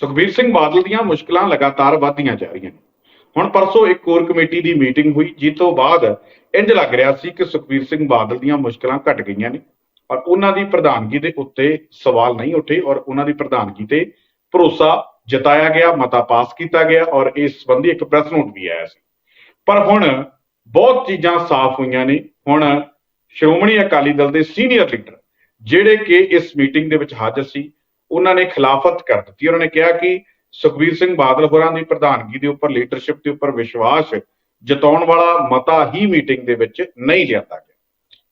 ਸੁਖਬੀਰ ਸਿੰਘ ਬਾਦਲ ਦੀਆਂ ਮੁਸ਼ਕਲਾਂ ਲਗਾਤਾਰ ਵਧਦੀਆਂ ਜਾ ਰਹੀਆਂ ਨੇ। ਹੁਣ ਪਰਸੋਂ ਇੱਕ ਕੋਰ ਕਮੇਟੀ ਦੀ ਮੀਟਿੰਗ ਹੋਈ, ਜਿਸ ਤੋਂ ਬਾਅਦ ਇੰਜ ਲੱਗ ਰਿਹਾ ਸੀ ਕਿ ਸੁਖਬੀਰ ਸਿੰਘ ਬਾਦਲ ਦੀਆਂ ਮੁਸ਼ਕਲਾਂ ਘਟ ਗਈਆਂ ਨੇ ਔਰ ਉਹਨਾਂ ਦੀ ਪ੍ਰਧਾਨਗੀ ਦੇ ਉੱਤੇ ਸਵਾਲ ਨਹੀਂ ਉੱਠੇ ਔਰ ਉਹਨਾਂ ਦੀ ਪ੍ਰਧਾਨਗੀ ਤੇ ਭਰੋਸਾ ਜਤਾਇਆ ਗਿਆ, ਮਤਾ ਪਾਸ ਕੀਤਾ ਗਿਆ ਔਰ ਇਸ ਸੰਬੰਧੀ ਇੱਕ ਪ੍ਰੈਸ ਨੋਟ ਵੀ ਆਇਆ ਸੀ। ਪਰ ਹੁਣ ਬਹੁਤ ਚੀਜ਼ਾਂ ਸਾਫ਼ ਹੋਈਆਂ ਨੇ। ਹੁਣ ਸ਼੍ਰੋਮਣੀ ਅਕਾਲੀ ਦਲ ਦੇ ਸੀਨੀਅਰ ਲੀਡਰ, ਜਿਹੜੇ ਕਿ ਇਸ ਮੀਟਿੰਗ ਦੇ ਵਿੱਚ ਹਾਜ਼ਰ ਸੀ ਉਹਨਾਂ ਨੇ ਖਿਲਾਫਤ ਕਰ ਦਿੱਤੀ। ਉਹਨਾਂ ਨੇ ਕਿਹਾ ਕਿ ਸੁਖਬੀਰ ਸਿੰਘ ਬਾਦਲ ਹੋਰਾਂ ਦੀ ਪ੍ਰਧਾਨਗੀ ਦੇ ਉੱਪਰ, ਲੀਡਰਸ਼ਿਪ ਦੇ ਉੱਪਰ ਵਿਸ਼ਵਾਸ ਜਤਾਉਣ ਵਾਲਾ ਮਤਾ ਹੀ ਮੀਟਿੰਗ ਦੇ ਵਿੱਚ ਨਹੀਂ ਲਿਆਂਦਾ ਗਿਆ।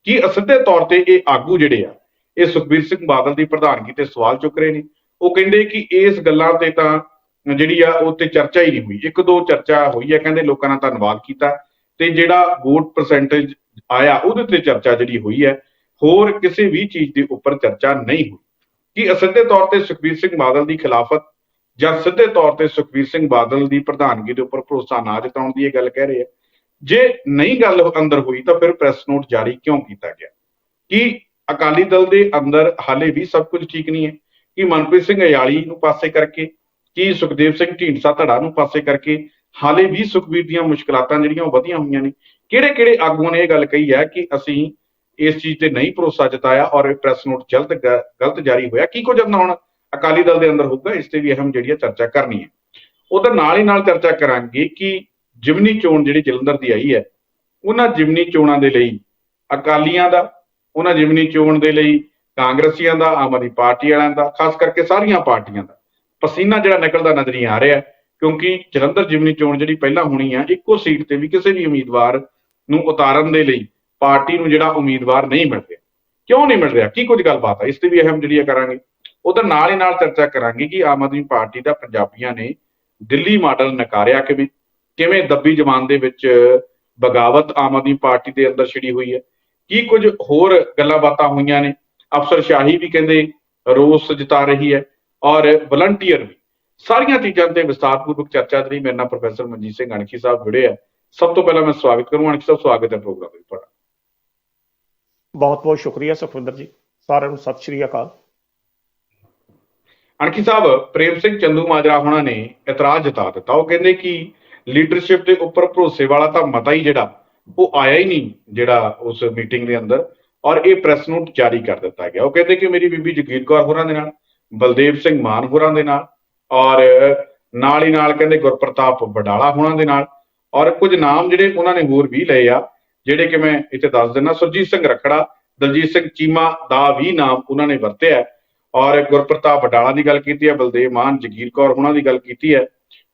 ਕੀ ਅਸਿੱਧੇ ਤੌਰ ਤੇ ਇਹ ਆਗੂ ਜਿਹੜੇ ਆ, ਇਹ ਸੁਖਬੀਰ ਸਿੰਘ ਬਾਦਲ ਦੀ ਪ੍ਰਧਾਨਗੀ ਤੇ ਸਵਾਲ ਚੁੱਕ ਰਹੇ ਨੇ। ਉਹ ਕਹਿੰਦੇ ਕਿ ਇਸ ਗੱਲਾਂ ਤੇ ਤਾਂ ਜਿਹੜੀ ਆ, ਉਹ ਤੇ ਚਰਚਾ ਹੀ ਨਹੀਂ ਹੋਈ। ਇੱਕ ਦੋ ਚਰਚਾ ਹੋਈ ਹੈ ਕਹਿੰਦੇ ਲੋਕਾਂ ਦਾ ਧੰਨਵਾਦ ਕੀਤਾ ਤੇ ਜਿਹੜਾ ਵੋਟ ਪਰਸੈਂਟੇਜ ਆਇਆ, ਉਹਦੇ ਤੇ ਚਰਚਾ ਜਿਹੜੀ ਹੋਈ ਹੈ, ਹੋਰ ਕਿਸੇ ਵੀ ਚੀਜ਼ ਦੇ ਉੱਪਰ ਚਰਚਾ ਨਹੀਂ ਹੋਈ। ਕਿ ਅਸਿੱਧੇ ਤੌਰ ਤੇ ਸੁਖਬੀਰ ਸਿੰਘ ਬਾਦਲ ਦੀ ਖਿਲਾਫਤ ਜਾਂ ਸਿੱਧੇ ਤੌਰ ਤੇ ਸੁਖਬੀਰ ਸਿੰਘ ਬਾਦਲ ਦੀ ਪ੍ਰਧਾਨਗੀ ਦੇ ਉੱਪਰ ਭਰੋਸਾ ਨਾ ਜਤਾਉਣ ਦੀ ਇਹ ਗੱਲ ਕਹਿ ਰਹੇ ਆ। ਜੇ ਨਹੀਂ ਗੱਲ ਅੰਦਰ ਹੋਈ ਤਾਂ ਫਿਰ ਪ੍ਰੈਸ ਨੋਟ ਜਾਰੀ ਕਿਉਂ ਕੀਤਾ ਗਿਆ? ਕਿ ਅਕਾਲੀ ਦਲ ਦੇ ਅੰਦਰ ਹਾਲੇ ਵੀ ਸਭ ਕੁਝ ਠੀਕ ਨਹੀਂ ਹੈ? ਕਿ ਮਨਪ੍ਰੀਤ ਸਿੰਘ ਅਯਾਲੀ ਨੂੰ ਪਾਸੇ ਕਰਕੇ, ਕਿ ਸੁਖਦੇਵ ਸਿੰਘ ਢੀਂਡਸਾ ਧੜਾ ਨੂੰ ਪਾਸੇ ਕਰਕੇ ਹਾਲੇ ਵੀ ਸੁਖਬੀਰ ਦੀਆਂ ਮੁਸ਼ਕਲਾਂ ਜਿਹੜੀਆਂ ਉਹ ਵਧੀਆਂ ਹੋਈਆਂ ਨੇ? ਕਿਹੜੇ ਕਿਹੜੇ ਆਗੂਆਂ ਨੇ ਇਹ ਗੱਲ ਕਹੀ ਹੈ ਕਿ ਅਸੀਂ ਇਸ ਚੀਜ਼ ਤੇ ਨਹੀਂ ਭਰੋਸਾ ਜਤਾਇਆ ਔਰ ਇਹ ਪ੍ਰੈਸ ਨੋਟ ਜਲਦ ਗ- ਗਲਤ ਜਾਰੀ ਹੋਇਆ। ਕੀ ਕੁਝ ਅੰਦਰ ਹੁਣ ਅਕਾਲੀ ਦਲ ਦੇ ਅੰਦਰ ਹੋਊਗਾ? ਇਸ ਤੇ ਵੀ ਅਹਿਮ ਜਿਹੜੀ ਹੈ ਚਰਚਾ ਕਰਨੀ ਹੈ। ਉਧਰ ਨਾਲ ਹੀ ਨਾਲ ਚਰਚਾ ਕਰਾਂਗੇ ਕਿ ਜਿਮਨੀ ਚੋਣ ਜਿਹੜੀ ਜਲੰਧਰ ਦੀ ਆਈ ਹੈ, ਉਹਨਾਂ ਜਿਮਨੀ ਚੋਣਾਂ ਦੇ ਲਈ ਅਕਾਲੀਆਂ ਦਾ, ਉਹਨਾਂ ਜਿਮਨੀ ਚੋਣ ਦੇ ਲਈ ਕਾਂਗਰਸੀਆਂ ਦਾ, ਆਮ ਆਦਮੀ ਪਾਰਟੀ ਵਾਲਿਆਂ ਦਾ, ਖਾਸ ਕਰਕੇ ਸਾਰੀਆਂ ਪਾਰਟੀਆਂ ਦਾ। ਪਸੀਨਾ ਜਿਹੜਾ ਨਿਕਲਦਾ ਨਜ਼ਰ ਨਹੀਂ ਆ ਰਿਹਾ, ਕਿਉਂਕਿ ਜਲੰਧਰ ਜਿਮਨੀ ਚੋਣ ਜਿਹੜੀ ਪਹਿਲਾਂ ਹੋਣੀ ਆ, ਇੱਕੋ ਸੀਟ ਤੇ ਵੀ ਕਿਸੇ ਵੀ ਉਮੀਦਵਾਰ ਨੂੰ ਉਤਾਰਨ ਦੇ ਲਈ ਪਾਰਟੀ ਨੂੰ ਜਿਹੜਾ ਉਮੀਦਵਾਰ ਨਹੀਂ ਮਿਲ ਰਿਹਾ। ਕਿਉਂ ਨਹੀਂ ਮਿਲ ਰਿਹਾ? ਕੀ ਕੁਝ ਗੱਲਬਾਤ ਹੈ ਇਸ ਤੇ ਵੀ ਅਹਿਮ ਜਿਹੜੀ ਹੈ ਕਰਾਂਗੇ। ਉਧਰ ਨਾਲ ਹੀ ਨਾਲ ਚਰਚਾ ਕਰਾਂਗੇ ਕਿ ਆਮ ਆਦਮੀ ਪਾਰਟੀ ਦਾ ਪੰਜਾਬੀਆਂ ਨੇ ਦਿੱਲੀ ਮਾਡਲ ਨਕਾਰਿਆ ਕਿਵੇਂ? ਕਿਵੇਂ ਦੱਬੀ ਜਮਾਨ ਦੇ ਵਿੱਚ ਬਗਾਵਤ ਆਮ ਆਦਮੀ ਪਾਰਟੀ ਦੇ ਅੰਦਰ ਛਿੜੀ ਹੋਈ ਹੈ? ਕੀ ਕੁਝ ਹੋਰ ਗੱਲਾਂ ਬਾਤਾਂ ਹੋਈਆਂ ਨੇ? ਅਫਸਰਸ਼ਾਹੀ ਵੀ ਕਹਿੰਦੇ ਰੋਸ ਜਤਾ ਰਹੀ ਹੈ ਔਰ ਵਲੰਟੀਅਰ ਵੀ। ਸਾਰੀਆਂ ਚੀਜ਼ਾਂ ਤੇ ਵਿਸਤਾਰਪੂਰਵਕ ਚਰਚਾ ਦੇ ਲਈ ਮੇਰੇ ਨਾਲ ਪ੍ਰੋਫੈਸਰ ਮਨਜੀਤ ਸਿੰਘ ਅਣਖੀ ਸਾਹਿਬ ਜੁੜੇ ਆ। ਸਭ ਤੋਂ ਪਹਿਲਾਂ ਮੈਂ ਸਵਾਗਤ ਕਰੂੰ। ਅਣਖੀ ਸਾਹਿਬ, ਸਵਾਗਤ ਹੈ ਪ੍ਰੋਗਰਾਮ ਵਿੱਚ ਤੁਹਾਡਾ। ਬਹੁਤ ਬਹੁਤ ਸ਼ੁਕਰੀਆ ਸੁਖਵਿੰਦਰ ਜੀ, ਸਾਰਿਆਂ ਨੂੰ ਸਤਿ ਸ਼੍ਰੀ ਅਕਾਲ। ਅਣਖੀ ਸਾਹਿਬ, ਪ੍ਰੇਮ ਸਿੰਘ ਚੰਦੂ ਮਾਜਰਾ ਹੋਣਾ ਨੇ ਇਤਰਾਜ਼ ਜਤਾ ਦਿੱਤਾ। ਉਹ ਕਹਿੰਦੇ ਕਿ ਲੀਡਰਸ਼ਿਪ ਦੇ ਉੱਪਰ ਭਰੋਸੇ ਵਾਲਾ ਤਾਂ ਮਤਾ ਹੀ ਜਿਹੜਾ, ਉਹ ਆਇਆ ਹੀ ਨਹੀਂ ਜਿਹੜਾ ਉਸ ਮੀਟਿੰਗ ਦੇ ਅੰਦਰ, ਔਰ ਇਹ ਪ੍ਰੈਸ ਨੋਟ ਜਾਰੀ ਕਰ ਦਿੱਤਾ ਗਿਆ। ਉਹ ਕਹਿੰਦੇ ਕਿ ਮੇਰੀ ਬੀਬੀ ਜਗੀਰ ਕੌਰ ਹੋਰਾਂ ਦੇ ਨਾਲ, ਬਲਦੇਵ ਸਿੰਘ ਮਾਨ ਹੋਰਾਂ ਦੇ ਨਾਲ, ਔਰ ਨਾਲ ਹੀ ਨਾਲ ਕਹਿੰਦੇ ਗੁਰਪ੍ਰਤਾਪ ਬਡਾਲਾ ਹੋਰਾਂ ਦੇ ਨਾਲ, ਔਰ ਕੁਝ ਨਾਮ ਜਿਹੜੇ ਉਹਨਾਂ ਨੇ ਹੋਰ ਵੀ ਲਏ ਆ ਜਿਹੜੇ ਕਿ ਮੈਂ ਇੱਥੇ ਦੱਸ ਦਿੰਦਾ ਸੁਰਜੀਤ ਸਿੰਘ ਰਖੜਾ ਦਲਜੀਤ ਸਿੰਘ ਚੀਮਾ ਦਾ ਵੀ ਨਾਮ ਉਹਨਾਂ ਨੇ ਵਰਤਿਆ ਔਰ ਗੁਰਪ੍ਰਤਾਪ ਵਡਾਲਾ ਦੀ ਗੱਲ ਕੀਤੀ ਹੈ ਬਲਦੇਵ ਮਾਨ ਜਗੀਰ ਕੌਰ ਉਹਨਾਂ ਦੀ ਗੱਲ ਕੀਤੀ ਹੈ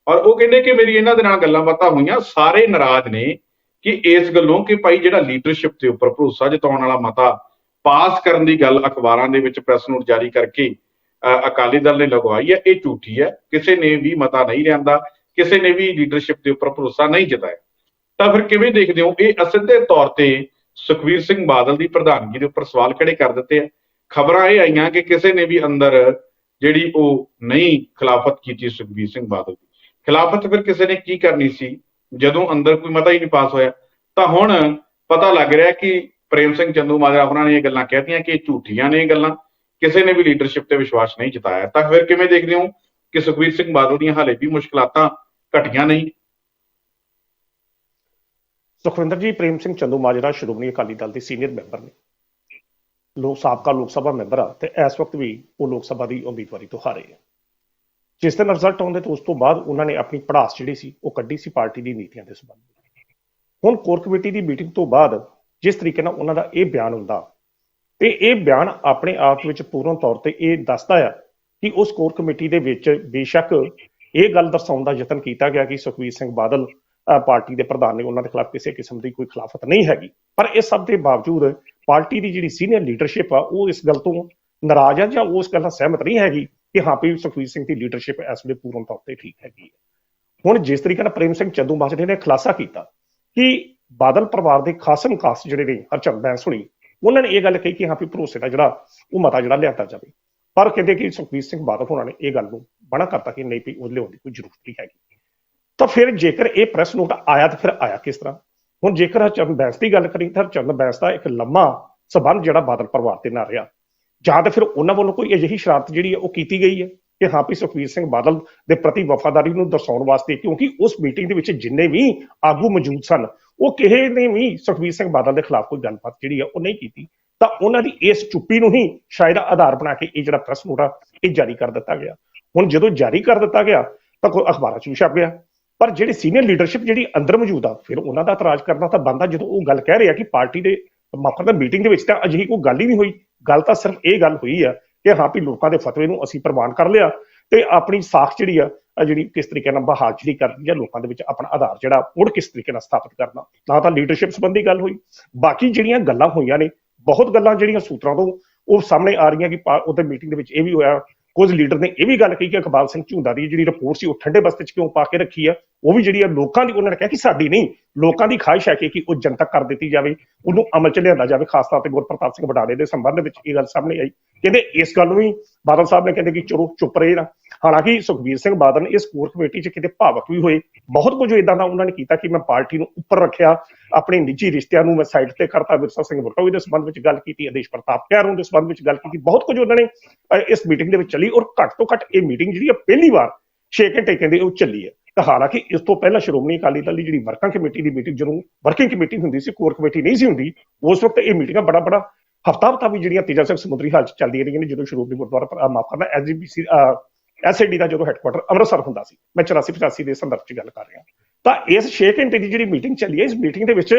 ਔਰ ਉਹ ਕਹਿੰਦੇ ਕਿ ਮੇਰੀ ਇਹਨਾਂ ਦੇ ਨਾਲ ਗੱਲਾਂ ਬਾਤਾਂ ਹੋਈਆਂ ਸਾਰੇ ਨਾਰਾਜ਼ ਨੇ ਕਿ ਇਸ ਗੱਲੋਂ ਕਿ ਭਾਈ ਜਿਹੜਾ ਲੀਡਰਸ਼ਿਪ ਦੇ ਉੱਪਰ ਭਰੋਸਾ ਜਤਾਉਣ ਵਾਲਾ ਮਤਾ ਪਾਸ ਕਰਨ ਦੀ ਗੱਲ ਅਖਬਾਰਾਂ ਦੇ ਵਿੱਚ ਪ੍ਰੈਸ ਨੋਟ ਜਾਰੀ ਕਰਕੇ ਅ, ਅਕਾਲੀ ਦਲ ਨੇ ਲਗਵਾਈ ਹੈ ਇਹ ਝੂਠੀ ਹੈ ਕਿਸੇ ਨੇ ਵੀ ਮਤਾ ਨਹੀਂ ਲਿਆਂਦਾ ਕਿਸੇ ਨੇ ਵੀ ਲੀਡਰਸ਼ਿਪ ਦੇ ਉੱਪਰ ਭਰੋਸਾ ਨਹੀਂ ਜਤਾਇਆ। ਤਾਂ ਫਿਰ ਕਿਵੇਂ ਦੇਖਦੇ ਹੋ? ਇਹ ਅਸਿੱਧੇ ਤੌਰ ਤੇ ਸੁਖਵੀਰ ਸਿੰਘ ਬਾਦਲ ਦੀ ਪ੍ਰਧਾਨਗੀ ਦੇ ਉੱਪਰ ਸਵਾਲ ਖੜੇ ਕਰ ਦਿੱਤੇ ਆ। ਖਬਰਾਂ ਇਹ ਆਈਆਂ ਕਿ ਕਿਸੇ ਨੇ ਵੀ ਅੰਦਰ ਜਿਹੜੀ ਉਹ ਨਹੀਂ ਖਿਲਾਫਤ ਕੀਤੀ ਸੁਖਬੀਰ ਸਿੰਘ ਬਾਦਲ ਦੀ। ਖਿਲਾਫਤ ਫਿਰ ਕਿਸੇ ਨੇ ਕੀ ਕਰਨੀ ਸੀ? ਜਦੋਂ ਅੰਦਰ ਕੋਈ ਮਤਾ ਹੀ ਨਹੀਂ ਪਾਸ ਹੋਇਆ, ਤਾਂ ਹੁਣ ਪਤਾ ਲੱਗ ਰਿਹਾ ਕਿ ਪ੍ਰੇਮ ਸਿੰਘ ਚੰਦੂ ਮਾਜਰਾ ਉਹਨਾਂ ਨੇ ਇਹ ਗੱਲਾਂ ਕਹਿਤੀਆਂ ਕਿ ਇਹ ਝੂਠੀਆਂ ਨੇ ਇਹ ਗੱਲਾਂ। ਕਿਸੇ ਨੇ ਵੀ ਲੀਡਰਸ਼ਿਪ ਤੇ ਵਿਸ਼ਵਾਸ ਨਹੀਂ ਜਤਾਇਆ। ਤਾਂ ਫਿਰ ਕਿਵੇਂ ਦੇਖਦੇ ਹੋ ਕਿ ਸੁਖਬੀਰ ਸਿੰਘ ਬਾਦਲ ਦੀਆਂ ਹਾਲੇ ਵੀ ਮੁਸ਼ਕਲਾਤਾਂ ਘਟੀਆਂ ਨਹੀਂ? ਸੁਖਵਿੰਦਰ ਜੀ, ਪ੍ਰੇਮ ਸਿੰਘ ਚੰਦੂ ਮਾਜਰਾ ਸ਼੍ਰੋਮਣੀ ਅਕਾਲੀ ਦਲ ਦੇ ਸੀਨੀਅਰ ਮੈਂਬਰ ਨੇ। ਲੋਕ ਸਾਬਕਾ ਲੋਕ ਸਭਾ ਮੈਂਬਰ ਆ ਤੇ ਇਸ ਵਕਤ ਵੀ ਉਹ ਲੋਕ ਸਭਾ ਦੀ ਉਮੀਦਵਾਰੀ ਤੋਂ ਹਾਰੇ ਆ। ਜਿਸ ਦਿਨ ਰਿਜ਼ਲਟ ਆਉਂਦੇ ਤੋਂ ਉਸ ਤੋਂ ਬਾਅਦ ਉਹਨਾਂ ਨੇ ਆਪਣੀ ਪੜਾਸ ਜਿਹੜੀ ਸੀ, ਉਹ ਕੱਢੀ ਸੀ ਪਾਰਟੀ ਦੀ ਨੀਤੀਆਂ ਦੇ ਸੰਬੰਧ ਵਿੱਚ। ਹੁਣ ਕੋਰ ਕਮੇਟੀ ਦੀ ਮੀਟਿੰਗ ਤੋਂ ਬਾਅਦ ਜਿਸ ਤਰੀਕੇ ਨਾਲ ਉਹਨਾਂ ਦਾ ਇਹ ਬਿਆਨ ਹੁੰਦਾ, ਤੇ ਇਹ ਬਿਆਨ ਆਪਣੇ ਆਪ ਵਿੱਚ ਪੂਰਨ ਤੌਰ ਤੇ ਇਹ ਦੱਸਦਾ ਆ ਕਿ ਉਸ ਕੋਰ ਕਮੇਟੀ ਦੇ ਵਿੱਚ ਬੇਸ਼ੱਕ ਇਹ ਗੱਲ ਦਰਸਾਉਣ ਦਾ ਯਤਨ ਕੀਤਾ ਗਿਆ ਕਿ ਸੁਖਵੀਰ ਸਿੰਘ ਬਾਦਲ ਪਾਰਟੀ ਦੇ ਪ੍ਰਧਾਨ ਨੇ ਉਹਨਾਂ ਦੇ ਖਿਲਾਫ ਕਿਸੇ ਕਿਸਮ ਦੀ ਕੋਈ ਖਿਲਾਫਤ ਨਹੀਂ ਹੈਗੀ। ਪਰ ਇਹ ਸਭ ਦੇ ਬਾਵਜੂਦ ਪਾਰਟੀ ਦੀ ਜਿਹੜੀ ਸੀਨੀਅਰ ਲੀਡਰਸ਼ਿਪ ਆ, ਉਹ ਇਸ ਗੱਲ ਤੋਂ ਨਾਰਾਜ਼ ਆ ਜਾਂ ਉਸ ਗੱਲ ਨਾਲ ਸਹਿਮਤ ਨਹੀਂ ਹੈਗੀ ਕਿ ਹਾਂ ਵੀ ਸੁਖਵੀਰ ਸਿੰਘ ਦੀ ਲੀਡਰਸ਼ਿਪ ਇਸ ਵੇਲੇ ਪੂਰਨ ਤੌਰ ਤੇ ਠੀਕ ਹੈਗੀ ਹੈ। ਹੁਣ ਜਿਸ ਤਰੀਕੇ ਨਾਲ ਪ੍ਰੇਮ ਸਿੰਘ ਚੰਦੂ ਮਾਜਰੇ ਨੇ ਖੁਲਾਸਾ ਕੀਤਾ ਕਿ ਬਾਦਲ ਪਰਿਵਾਰ ਦੇ ਖਾਸਮ ਖਾਸ ਜਿਹੜੇ ਨੇ, ਹਰਚੰਦ ਬੈਂਸ ਹੋਣੀ ਉਹਨਾਂ ਨੇ ਇਹ ਗੱਲ ਕਹੀ ਕਿ ਹਾਂ ਵੀ ਭਰੋਸੇ ਦਾ ਜਿਹੜਾ, ਉਹ ਮਤਾ ਜਿਹੜਾ ਲਿਆਤਾ ਜਾਵੇ। ਪਰ ਕਹਿੰਦੇ ਕਿ ਸੁਖਵੀਰ ਸਿੰਘ ਬਾਦਲ ਹੋਣਾ ਨੇ ਇਹ ਗੱਲ ਨੂੰ ਬਣਾ ਕਰਤਾ ਕਿ ਨਹੀਂ ਵੀ ਉਹ ਲਿਆਉਣ ਦੀ ਕੋਈ ਜ਼ਰੂਰਤ ਨਹੀਂ ਹੈਗੀ। ਤਾਂ ਫਿਰ ਜੇਕਰ ਇਹ ਪ੍ਰੈਸ ਨੋਟ ਆਇਆ ਤਾਂ ਫਿਰ ਆਇਆ ਕਿਸ ਤਰ੍ਹਾਂ? ਹੁਣ ਜੇਕਰ ਹਰਚੰਦ ਬੈਂਸ ਦੀ ਗੱਲ ਕਰੀ ਤਾਂ ਹਰਚੰਦ ਬੈਂਸ ਦਾ ਇੱਕ ਲੰਮਾ ਸਬੰਧ ਜਿਹੜਾ ਬਾਦਲ ਪਰਿਵਾਰ ਦੇ ਨਾਲ ਰਿਹਾ। ਜਾਂ ਤਾਂ ਫਿਰ ਉਹਨਾਂ ਵੱਲੋਂ ਕੋਈ ਅਜਿਹੀ ਸ਼ਰਾਰਤ ਜਿਹੜੀ ਹੈ ਉਹ ਕੀਤੀ ਗਈ ਹੈ ਕਿ ਹਾਂ ਵੀ ਸੁਖਬੀਰ ਸਿੰਘ ਬਾਦਲ ਦੇ ਪ੍ਰਤੀ ਵਫਾਦਾਰੀ ਨੂੰ ਦਰਸਾਉਣ ਵਾਸਤੇ ਕਿਉਂਕਿ ਉਸ ਮੀਟਿੰਗ ਦੇ ਵਿੱਚ ਜਿੰਨੇ ਵੀ ਆਗੂ ਮੌਜੂਦ ਸਨ, ਉਹ ਕਿਸੇ ਨੇ ਵੀ ਸੁਖਬੀਰ ਸਿੰਘ ਬਾਦਲ ਦੇ ਖਿਲਾਫ ਕੋਈ ਗੱਲਬਾਤ ਜਿਹੜੀ ਹੈ ਉਹ ਨਹੀਂ ਕੀਤੀ। ਤਾਂ ਉਹਨਾਂ ਦੀ ਇਸ ਚੁੱਪੀ ਨੂੰ ਹੀ ਸ਼ਾਇਦ ਆਧਾਰ ਬਣਾ ਕੇ ਇਹ ਜਿਹੜਾ ਪ੍ਰੈਸ ਨੋਟ ਆ, ਇਹ ਜਾਰੀ ਕਰ ਦਿੱਤਾ ਗਿਆ। ਹੁਣ ਜਦੋਂ ਜਾਰੀ ਕਰ ਦਿੱਤਾ ਗਿਆ ਤਾਂ ਕੋਈ ਅਖਬਾਰਾਂ 'ਚ ਵੀ ਛਪ ਗਿਆ। ਪਰ ਜਿਹੜੀ ਸੀਨੀਅਰ ਲੀਡਰਸ਼ਿਪ ਜਿਹੜੀ ਅੰਦਰ ਮੌਜੂਦ ਆ, ਫਿਰ ਉਹਨਾਂ ਦਾ ਇਤਰਾਜ਼ ਕਰਨਾ ਤਾਂ ਬੰਦਾ ਜਦੋਂ ਉਹ ਗੱਲ ਕਹਿ ਰਿਹਾ ਕਿ ਪਾਰਟੀ ਦੇ ਮਾਫਰ ਦਾ ਮੀਟਿੰਗ ਦੇ ਵਿੱਚ ਤਾਂ ਅਜਿਹੀ ਕੋਈ ਗੱਲ ਹੀ ਨਹੀਂ ਹੋਈ। ਗੱਲ ਤਾਂ ਸਿਰਫ ਇਹ ਗੱਲ ਹੋਈ ਆ ਕਿ ਹਾਂ ਵੀ ਲੋਕਾਂ ਦੇ ਫਤਵੇ ਨੂੰ ਅਸੀਂ ਪ੍ਰਵਾਨ ਕਰ ਲਿਆ ਤੇ ਆਪਣੀ ਸਾਖ ਜਿਹੜੀ ਆ ਜਿਹੜੀ ਕਿਸ ਤਰੀਕੇ ਨਾਲ ਬਹਾਲ ਜਿਹੜੀ ਕਰਦੀ ਆ, ਲੋਕਾਂ ਦੇ ਵਿੱਚ ਆਪਣਾ ਆਧਾਰ ਜਿਹੜਾ ਮੁੜ ਕਿਸ ਤਰੀਕੇ ਨਾਲ ਸਥਾਪਿਤ ਕਰਨਾ। ਨਾ ਤਾਂ ਲੀਡਰਸ਼ਿਪ ਸੰਬੰਧੀ ਗੱਲ ਹੋਈ। ਬਾਕੀ ਜਿਹੜੀਆਂ ਗੱਲਾਂ ਹੋਈਆਂ ਨੇ, ਬਹੁਤ ਗੱਲਾਂ ਜਿਹੜੀਆਂ ਸੂਤਰਾਂ ਤੋਂ ਉਹ ਸਾਹਮਣੇ ਆ ਰਹੀਆਂ ਕਿ ਪਾ- ਉਹਦੇ ਮੀਟਿੰਗ ਦੇ ਵਿੱਚ ਇਹ ਵੀ ਹੋਇਆ। ਕੁਝ ਲੀਡਰ ਨੇ ਇਹ ਵੀ ਗੱਲ ਕਹੀ ਕਿ ਇਕਬਾਲ ਸਿੰਘ ਝੁੰਦਾ ਦੀ ਜਿਹੜੀ ਰਿਪੋਰਟ ਸੀ, ਉਹ ਠੰਡੇ ਬਸਤੇ 'ਚ ਕਿਉਂ ਪਾ ਕੇ ਰੱਖੀ ਆ? ਉਹ ਵੀ ਜਿਹੜੀ ਆ ਲੋਕਾਂ ਦੀ, ਉਹਨਾਂ ਨੇ ਕਿਹਾ ਕਿ ਸਾਡੀ ਨਹੀਂ, ਲੋਕਾਂ ਦੀ ਖਾਹਿਸ਼ ਹੈ ਕਿ ਉਹ ਜਨਤਕ ਕਰ ਦਿੱਤੀ ਜਾਵੇ, ਉਹਨੂੰ ਅਮਲ 'ਚ ਲਿਆਂਦਾ ਜਾਵੇ, ਖਾਸ ਤੌਰ ਤੇ ਗੁਰਪ੍ਰਤਾਪ ਸਿੰਘ ਬਡਾਲੇ ਦੇ ਸੰਬੰਧ ਵਿੱਚ ਇਹ ਗੱਲ ਸਾਹਮਣੇ ਆਈ। ਕਹਿੰਦੇ ਇਸ ਗੱਲ ਨੂੰ ਵੀ ਬਾਦਲ ਸਾਹਿਬ ਨੇ ਕਹਿੰਦੇ ਕਿ ਚਲੋ ਚੁੱਪ ਰਹੇ ਨਾ। ਹਾਲਾਂਕਿ ਸੁਖਬੀਰ ਸਿੰਘ ਬਾਦਲ ਇਸ ਕੋਰ ਕਮੇਟੀ 'ਚ ਕਿਤੇ ਭਾਵਕ ਵੀ ਹੋਏ। ਬਹੁਤ ਕੁਝ ਇਦਾਂ ਦਾ ਉਹਨਾਂ ਨੇ ਕੀਤਾ ਕਿ ਮੈਂ ਪਾਰਟੀ ਨੂੰ ਉੱਪਰ ਰੱਖਿਆ, ਆਪਣੇ ਨਿੱਜੀ ਰਿਸ਼ਤਿਆਂ ਨੂੰ ਮੈਂ ਸਾਈਡ ਤੇ ਕਰਤਾ, ਵਿਰਸਾ ਸਿੰਘ ਵਟੋਈ ਦੇ ਸੰਬੰਧ ਵਿੱਚ ਗੱਲ ਕੀਤੀ, ਆਦੇਸ਼ ਪ੍ਰਤਾਪ ਪਿਆਰੂ ਦੇ ਸੰਬੰਧ ਵਿੱਚ ਗੱਲ ਕੀਤੀ। ਬਹੁਤ ਕੁਝ ਉਹਨਾਂ ਨੇ ਇਸ ਮੀਟਿੰਗ ਦੇ ਵਿੱਚ ਚੱਲੀ ਔਰ ਘੱਟ ਤੋਂ ਘੱਟ ਇਹ ਮੀਟਿੰਗ ਜਿਹੜੀ ਹੈ ਪਹਿਲੀ ਵਾਰ 6 ਘੰਟੇ ਕਹਿੰਦੇ ਉਹ ਚੱਲੀ ਹੈ। ਤਾਂ ਹਾਲਾਂਕਿ ਇਸ ਤੋਂ ਪਹਿਲਾਂ ਸ਼੍ਰੋਮਣੀ ਅਕਾਲੀ ਦਲ ਦੀ ਜਿਹੜੀ ਵਰਕਿੰਗ ਕਮੇਟੀ ਦੀ ਮੀਟਿੰਗ ਜਦੋਂ ਵਰਕਿੰਗ ਕਮੇਟੀ ਹੁੰਦੀ ਸੀ ਕੋਰ ਕਮੇਟੀ ਨਹੀਂ ਸੀ ਹੁੰਦੀ, ਉਸ ਵਕਤ ਇਹ ਮੀਟਿੰਗਾਂ ਬੜਾ ਬੜਾ ਹਫਤਾ ਹਫਤਾ ਵੀ ਜਿਹੜੀਆਂ ਤੇਜਾ ਸਿੰਘ ਸਮੁੰਦਰੀ ਹਾਲ ਚ ਚੱਲਦੀਆਂ ਰਹੀਆਂ ਨੇ, ਜਦੋਂ ਸ਼੍ਰੋਮਣੀ ਗੁਰਦੁਆਰਾ ਮਾਫ ਕਰਨਾ ਐਸਜੀਬੀਸੀ ਐਸਏਡੀ ਦਾ ਜਦੋਂ ਹੈੱਡਕੁਆਟਰ ਅੰਮ੍ਰਿਤਸਰ ਹੁੰਦਾ ਸੀ, ਮੈਂ 84 85 ਦੇ ਸੰਦਰਭ ਚ ਗੱਲ ਕਰ ਰਿਹਾ। ਤਾਂ ਇਸ 6 ਘੰਟੇ ਦੀ ਜਿਹੜੀ ਮੀਟਿੰਗ ਚੱਲੀ ਹੈ, ਇਸ ਮੀਟਿੰਗ ਦੇ ਵਿੱਚ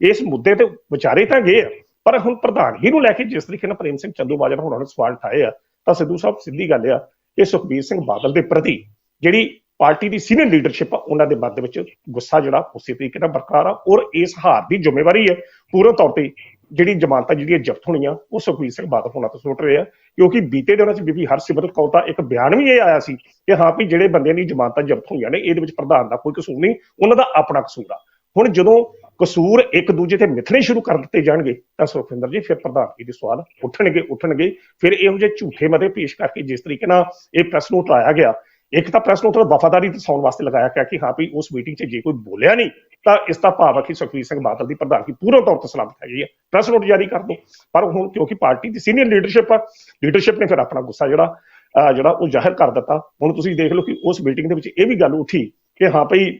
ਇਸ ਮੁੱਦੇ ਤੇ ਵਿਚਾਰੇ ਤਾਂ ਗਏ ਆ, ਪਰ ਹੁਣ ਪ੍ਰਧਾਨਗੀ ਨੂੰ ਲੈ ਕੇ ਜਿਸ ਤਰੀਕੇ ਨਾਲ ਪ੍ਰੇਮ ਸਿੰਘ ਚੰਦੂਮਾਜਰਾ ਹੋਣਾ ਨੇ ਸਵਾਲ ਉਠਾਏ ਆ, ਤਾਂ ਸਿੱਧੂ ਸਾਹਿਬ ਸਿੱਧੀ ਗੱਲ ਆ ਕਿ ਸੁਖਬੀਰ ਸਿੰਘ ਬਾਦਲ ਦੇ ਪ੍ਰਤੀ ਜਿਹੜੀ ਪਾਰਟੀ ਦੀ ਸੀਨੀਅਰ ਲੀਡਰਸ਼ਿਪ ਆ, ਉਹਨਾਂ ਦੇ ਮੱਧ ਵਿੱਚ ਗੁੱਸਾ ਜਿਹੜਾ, ਉਸੇ ਤਰੀਕੇ ਨਾਲ ਬਰਕਰਾਰ ਆ ਔਰ ਇਸ ਹਾਰ ਦੀ ਜ਼ਿੰਮੇਵਾਰੀ ਹੈ ਪੂਰਨ ਤੌਰ ਤੇ ਜਿਹੜੀ ਜ਼ਮਾਨਤਾਂ ਜਿਹੜੀਆਂ ਜ਼ਬਤ ਹੋਣੀਆਂ, ਉਹ ਸੁਖਬੀਰ ਸਿੰਘ ਬਾਦਲ ਹੋਣਾ ਤੋਂ ਸੁੱਟ ਰਹੇ ਆ, ਕਿਉਂਕਿ ਬੀਤੇ ਦਿਨਾਂ 'ਚ ਬੀਬੀ ਹਰਸਿਮਰਤ ਕੌਰ ਦਾ ਇੱਕ ਬਿਆਨ ਵੀ ਇਹ ਆਇਆ ਸੀ ਕਿ ਹਾਂ ਵੀ ਜਿਹੜੇ ਬੰਦਿਆਂ ਦੀ ਜ਼ਮਾਨਤਾਂ ਜ਼ਬਤ ਹੋਈਆਂ ਨੇ, ਇਹਦੇ ਵਿੱਚ ਪ੍ਰਧਾਨ ਦਾ ਕੋਈ ਕਸੂਰ ਨਹੀਂ, ਉਹਨਾਂ ਦਾ ਆਪਣਾ ਕਸੂਰ ਆ। ਹੁਣ ਜਦੋਂ ਕਸੂਰ ਇੱਕ ਦੂਜੇ ਤੇ ਮਿਥਣੇ ਸ਼ੁਰੂ ਕਰ ਦਿੱਤੇ ਜਾਣਗੇ, ਤਾਂ ਸੁਖਵਿੰਦਰ ਜੀ, ਫਿਰ ਪ੍ਰਧਾਨਗੀ ਦੇ ਸਵਾਲ ਉੱਠਣਗੇ ਉੱਠਣਗੇ, ਫਿਰ ਇਹੋ ਜਿਹੇ ਝੂਠੇ ਮਤੇ ਪੇਸ਼ ਕਰਕੇ ਜਿਸ ਤਰੀਕੇ ਨਾਲ ਇਹ ਪ੍ਰੈਸ ਨੋਟ ਲਾਇਆ ਗਿਆ ਇੱਕ ਤਾਂ ਪ੍ਰੈਸ ਨੂੰ ਥੋੜਾ ਵਫਾਦਾਰੀ ਦਰਸਾਉਣ ਵਾਸਤੇ ਲਗਾਇਆ ਗਿਆ ਕਿ ਹਾਂ ਵੀ ਉਸ ਮੀਟਿੰਗ 'ਚ ਜੇ ਕੋਈ ਬੋਲਿਆ ਨਹੀਂ, ਤਾਂ ਇਸ ਦਾ ਭਾਵ ਹੈ ਕਿ ਸੁਖਬੀਰ ਸਿੰਘ ਬਾਦਲ ਦੀ ਪ੍ਰਧਾਨਗੀ ਪੂਰਨ ਤੌਰ ਤੇ ਸਲਾਮਤ ਹੈਗੀ ਹੈ। ਪ੍ਰੈਸ ਨੋਟ ਜਾਰੀ ਕਰ ਦੋ ਪਰ ਹੁਣ ਕਿਉਂਕਿ ਪਾਰਟੀ ਦੀ ਸੀਨੀਅਰ ਲੀਡਰਸ਼ਿਪ ਆ ਲੀਡਰਸ਼ਿਪ ਨੇ ਫਿਰ ਆਪਣਾ ਗੁੱਸਾ ਜਿਹੜਾ ਅਹ ਜਿਹੜਾ ਉਹ ਜ਼ਾਹਿਰ ਕਰ ਦਿੱਤਾ। ਹੁਣ ਤੁਸੀਂ ਦੇਖ ਲਓ ਕਿ ਉਸ ਮੀਟਿੰਗ ਦੇ ਵਿੱਚ ਇਹ ਵੀ ਗੱਲ ਉੱਠੀ ਕਿ ਹਾਂ ਭਈ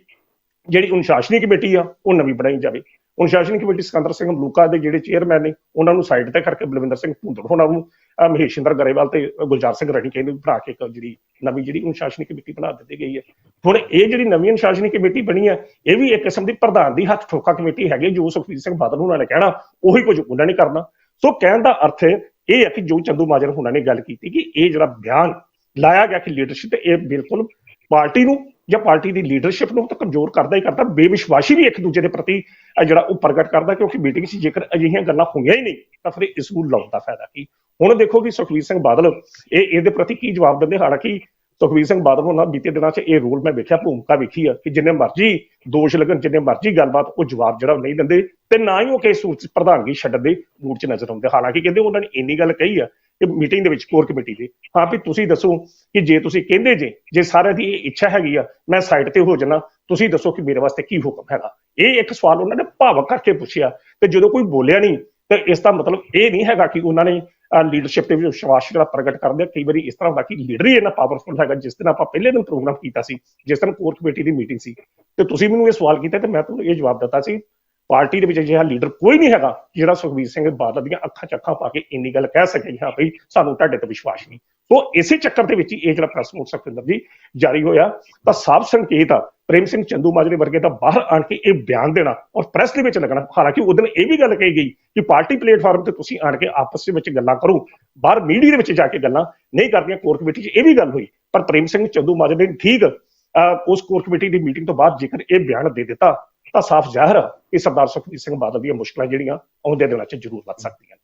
ਜਿਹੜੀ ਅਨੁਸ਼ਾਸਨੀ ਕਮੇਟੀ ਆ, ਉਹ ਨਵੀਂ ਬਣਾਈ ਜਾਵੇ। ਅਨੁਸ਼ਾਸਨੀ ਕਮੇਟੀ ਸਿਕੰਦਰ ਸਿੰਘ ਮਲੂਕਾ ਦੇ ਜਿਹੜੇ ਚੇਅਰਮੈਨ ਨੇ, ਉਹਨਾਂ ਨੂੰ ਸਾਈਡ ਤੇ ਕਰਕੇ ਬਲਵਿੰਦਰ ਸਿੰਘ ਭੁੰਦੜ ਹੋਣਾ ਨੂੰ ਮਹੇਸ਼ਿੰਦਰ ਗਰੇਵਾਲ ਤੇ ਗੁਲਜ਼ਾਰ ਸਿੰਘ ਰਣੀ ਕਹਿੰਦੇ ਬਣਾ ਕੇ ਇੱਕ ਜਿਹੜੀ ਨਵੀਂ ਜਿਹੜੀ ਅਨੁਸ਼ਾਸਨੀ ਕਮੇਟੀ ਬਣਾ ਦਿੱਤੀ ਗਈ ਹੈ। ਹੁਣ ਇਹ ਜਿਹੜੀ ਨਵੀਂ ਅਨੁਸ਼ਾਸਨੀ ਕਮੇਟੀ ਬਣੀ ਹੈ, ਇਹ ਵੀ ਇੱਕ ਕਿਸਮ ਦੀ ਪ੍ਰਧਾਨ ਦੀ ਹੱਥ ਠੋਕਾ ਕਮੇਟੀ ਹੈਗੀ ਜੋ ਸੁਖਬੀਰ ਸਿੰਘ ਬਾਦਲ ਉਹਨਾਂ ਨੇ ਕਹਿਣਾ, ਉਹੀ ਕੁਝ ਉਹਨਾਂ ਨੇ ਕਰਨਾ। ਸੋ ਕਹਿਣ ਦਾ ਅਰਥ ਇਹ ਹੈ ਕਿ ਜੋ ਚੰਦੂ ਮਾਜਰ ਉਹਨਾਂ ਨੇ ਗੱਲ ਕੀਤੀ ਕਿ ਇਹ ਜਿਹੜਾ ਬਿਆਨ ਲਾਇਆ ਗਿਆ ਕਿ ਲੀਡਰਸ਼ਿਪ ਇਹ ਬਿਲਕੁਲ ਪਾਰਟੀ ਨੂੰ ਜਾਂ ਪਾਰਟੀ ਦੀ ਲੀਡਰਸ਼ਿਪ ਨੂੰ ਤਾਂ ਕਮਜ਼ੋਰ ਕਰਦਾ ਹੀ ਕਰਦਾ, ਬੇਵਿਸ਼ਵਾਸੀ ਵੀ ਇੱਕ ਦੂਜੇ ਦੇ ਪ੍ਰਤੀ ਜਿਹੜਾ ਉਹ ਪ੍ਰਗਟ ਕਰਦਾ, ਕਿਉਂਕਿ ਮੀਟਿੰਗ 'ਚ ਜੇਕਰ ਅਜਿਹੀਆਂ ਗੱਲਾਂ ਹੋਈਆਂ ਹੀ ਨਹੀਂ, ਤਾਂ ਫਿਰ ਇਸ ਨੂੰ ਲਾਉਣ ਦਾ ਫਾਇਦਾ ਕੀ? ਹੁਣ ਦੇਖੋ ਕਿ ਸੁਖਬੀਰ ਸਿੰਘ ਬਾਦਲ, ਇਹ ਇਹਦੇ ਪ੍ਰਤੀ ਕੀ ਜਵਾਬ ਦਿੰਦੇ? ਹਾਲਾਂਕਿ ਸੁਖਬੀਰ ਸਿੰਘ ਬਾਦਲ ਹੋਣਾ ਬੀਤੇ ਦਿਨਾਂ 'ਚ ਇਹ ਰੋਲ ਮੈਂ ਵੇਖਿਆ, ਭੂਮਿਕਾ ਵੇਖੀ ਆ ਕਿ ਜਿੰਨੇ ਮਰਜ਼ੀ ਦੋਸ਼ ਲੱਗਣ, ਜਿੰਨੇ ਮਰਜ਼ੀ ਗੱਲਬਾਤ, ਉਹ ਜਵਾਬ ਜਿਹੜਾ ਉਹ ਨਹੀਂ ਦਿੰਦੇ ਤੇ ਨਾ ਹੀ ਉਹ ਕਿਸੇ ਸੂਰਤ ਪ੍ਰਧਾਨਗੀ ਛੱਡਣ ਦੇ ਮੂਡ 'ਚ ਨਜ਼ਰ ਆਉਂਦੇ। ਹਾਲਾਂਕਿ ਕਹਿੰਦੇ ਉਹਨਾਂ ਨੇ ਇੰਨੀ ਗੱਲ ਕਹੀ ਆ ਕਿ ਮੀਟਿੰਗ ਦੇ ਵਿੱਚ ਕੋਰ ਕਮੇਟੀ ਦੇ। ਹਾਂ ਵੀ ਤੁਸੀਂ ਦੱਸੋ ਕਿ ਜੇ ਤੁਸੀਂ ਕਹਿੰਦੇ ਜੇ ਜੇ ਸਾਰਿਆਂ ਦੀ ਇਹ ਇੱਛਾ ਹੈਗੀ ਆ, ਮੈਂ ਸਾਈਡ ਤੇ ਹੋ ਜਾਣਾ ਤੁਸੀਂ ਦੱਸੋ ਕਿ ਮੇਰੇ ਵਾਸਤੇ ਕੀ ਹੁਕਮ ਹੈਗਾ? ਇਹ ਇੱਕ ਸਵਾਲ ਉਹਨਾਂ ਨੇ ਭਾਵਕ ਕਰਕੇ ਪੁੱਛਿਆ ਤੇ ਜਦੋਂ ਕੋਈ ਬੋਲਿਆ ਨਹੀਂ, ਤੇ ਇਸ ਦਾ ਮਤਲਬ ਇਹ ਨਹੀਂ ਹੈਗਾ ਕਿ ਉਹਨਾਂ ਨੇ ਲੀਡਰਸ਼ਿਪ ਤੇ ਵੀ ਵਿਸ਼ਵਾਸ ਜਿਹੜਾ ਪ੍ਰਗਟ ਕਰਦੇ ਆ, ਕਈ ਵਾਰੀ ਇਸ ਤਰ੍ਹਾਂ ਹੁੰਦਾ ਕਿ ਲੀਡਰ ਹੀ ਇੰਨਾ ਪਾਵਰਫੁਲ ਹੈਗਾ, ਜਿਸ ਦਿਨ ਆਪਾਂ ਪਹਿਲੇ ਦਿਨ ਪ੍ਰੋਗਰਾਮ ਕੀਤਾ ਸੀ, ਜਿਸ ਦਿਨ ਕੋਰ ਕਮੇਟੀ ਦੀ ਮੀਟਿੰਗ ਸੀ। ਤੇ ਤੁਸੀਂ ਮੈਨੂੰ ਇਹ ਸਵਾਲ ਕੀਤਾ ਤੇ ਮੈਂ ਤੁਹਾਨੂੰ ਇਹ ਜਵਾਬ ਦਿੱਤਾ ਸੀ, ਪਾਰਟੀ ਦੇ ਵਿੱਚ ਅਜਿਹਾ ਲੀਡਰ ਕੋਈ ਨਹੀਂ ਹੈਗਾ ਜਿਹੜਾ ਸੁਖਬੀਰ ਸਿੰਘ ਬਾਦਲ ਦੀਆਂ ਅੱਖਾਂ ਚੱਖਾਂ ਪਾ ਕੇ ਇੰਨੀ ਗੱਲ ਕਹਿ ਸਕੇ ਕਿ ਹਾਂ ਭਈ ਸਾਨੂੰ ਤੁਹਾਡੇ ਤੇ ਵਿਸ਼ਵਾਸ ਨਹੀਂ। ਸੋ ਇਸੇ ਚੱਕਰ ਦੇ ਵਿੱਚ ਹੀ ਇਹ ਜਿਹੜਾ ਪ੍ਰੈਸ ਨੋਟ ਸੁਖਵਿੰਦਰ ਜੀ ਜਾਰੀ ਹੋਇਆ ਤਾਂ ਸਾਫ਼ ਸੰਕੇਤ ਆ ਪ੍ਰੇਮ ਸਿੰਘ ਚੰਦੂ ਮਾਜਰੇ ਵਰਗੇ ਦਾ ਬਾਹਰ ਆਣ ਕੇ ਇਹ ਬਿਆਨ ਦੇਣਾ ਔਰ ਪ੍ਰੈਸ ਦੇ ਵਿੱਚ ਲੱਗਣਾ ਹਾਲਾਂਕਿ ਉਹ ਦਿਨ ਇਹ ਵੀ ਗੱਲ ਕਹੀ ਗਈ ਕਿ ਪਾਰਟੀ ਪਲੇਟਫਾਰਮ ਤੇ ਤੁਸੀਂ ਆਣ ਕੇ ਆਪਸ ਦੇ ਵਿੱਚ ਗੱਲਾਂ ਕਰੋ ਬਾਹਰ ਮੀਡੀਆ ਦੇ ਵਿੱਚ ਜਾ ਕੇ ਗੱਲਾਂ ਨਹੀਂ ਕਰਦੀਆਂ ਕੋਰ ਕਮੇਟੀ 'ਚ ਇਹ ਵੀ ਗੱਲ ਹੋਈ ਪਰ ਪ੍ਰੇਮ ਸਿੰਘ ਚੰਦੂ ਮਾਜਰੇ ਨੇ ਠੀਕ ਅਹ, ਉਸ ਕੋਰ ਕਮੇਟੀ ਦੀ ਮੀਟਿੰਗ ਤੋਂ ਬਾਅਦ ਜੇਕਰ ਇਹ ਬਿਆਨ ਦੇ ਦਿੱਤਾ ਤਾਂ ਸਾਫ਼ ਜ਼ਾਹਿਰ ਆ ਕਿ ਸਰਦਾਰ ਸੁਖਬੀਰ ਸਿੰਘ ਬਾਦਲ ਦੀਆਂ ਮੁਸ਼ਕਲਾਂ ਜਿਹੜੀਆਂ ਆਉਂਦੇ ਦਿਨਾਂ 'ਚ ਜ਼ਰੂਰ ਵੱਧ ਸਕਦੀਆਂ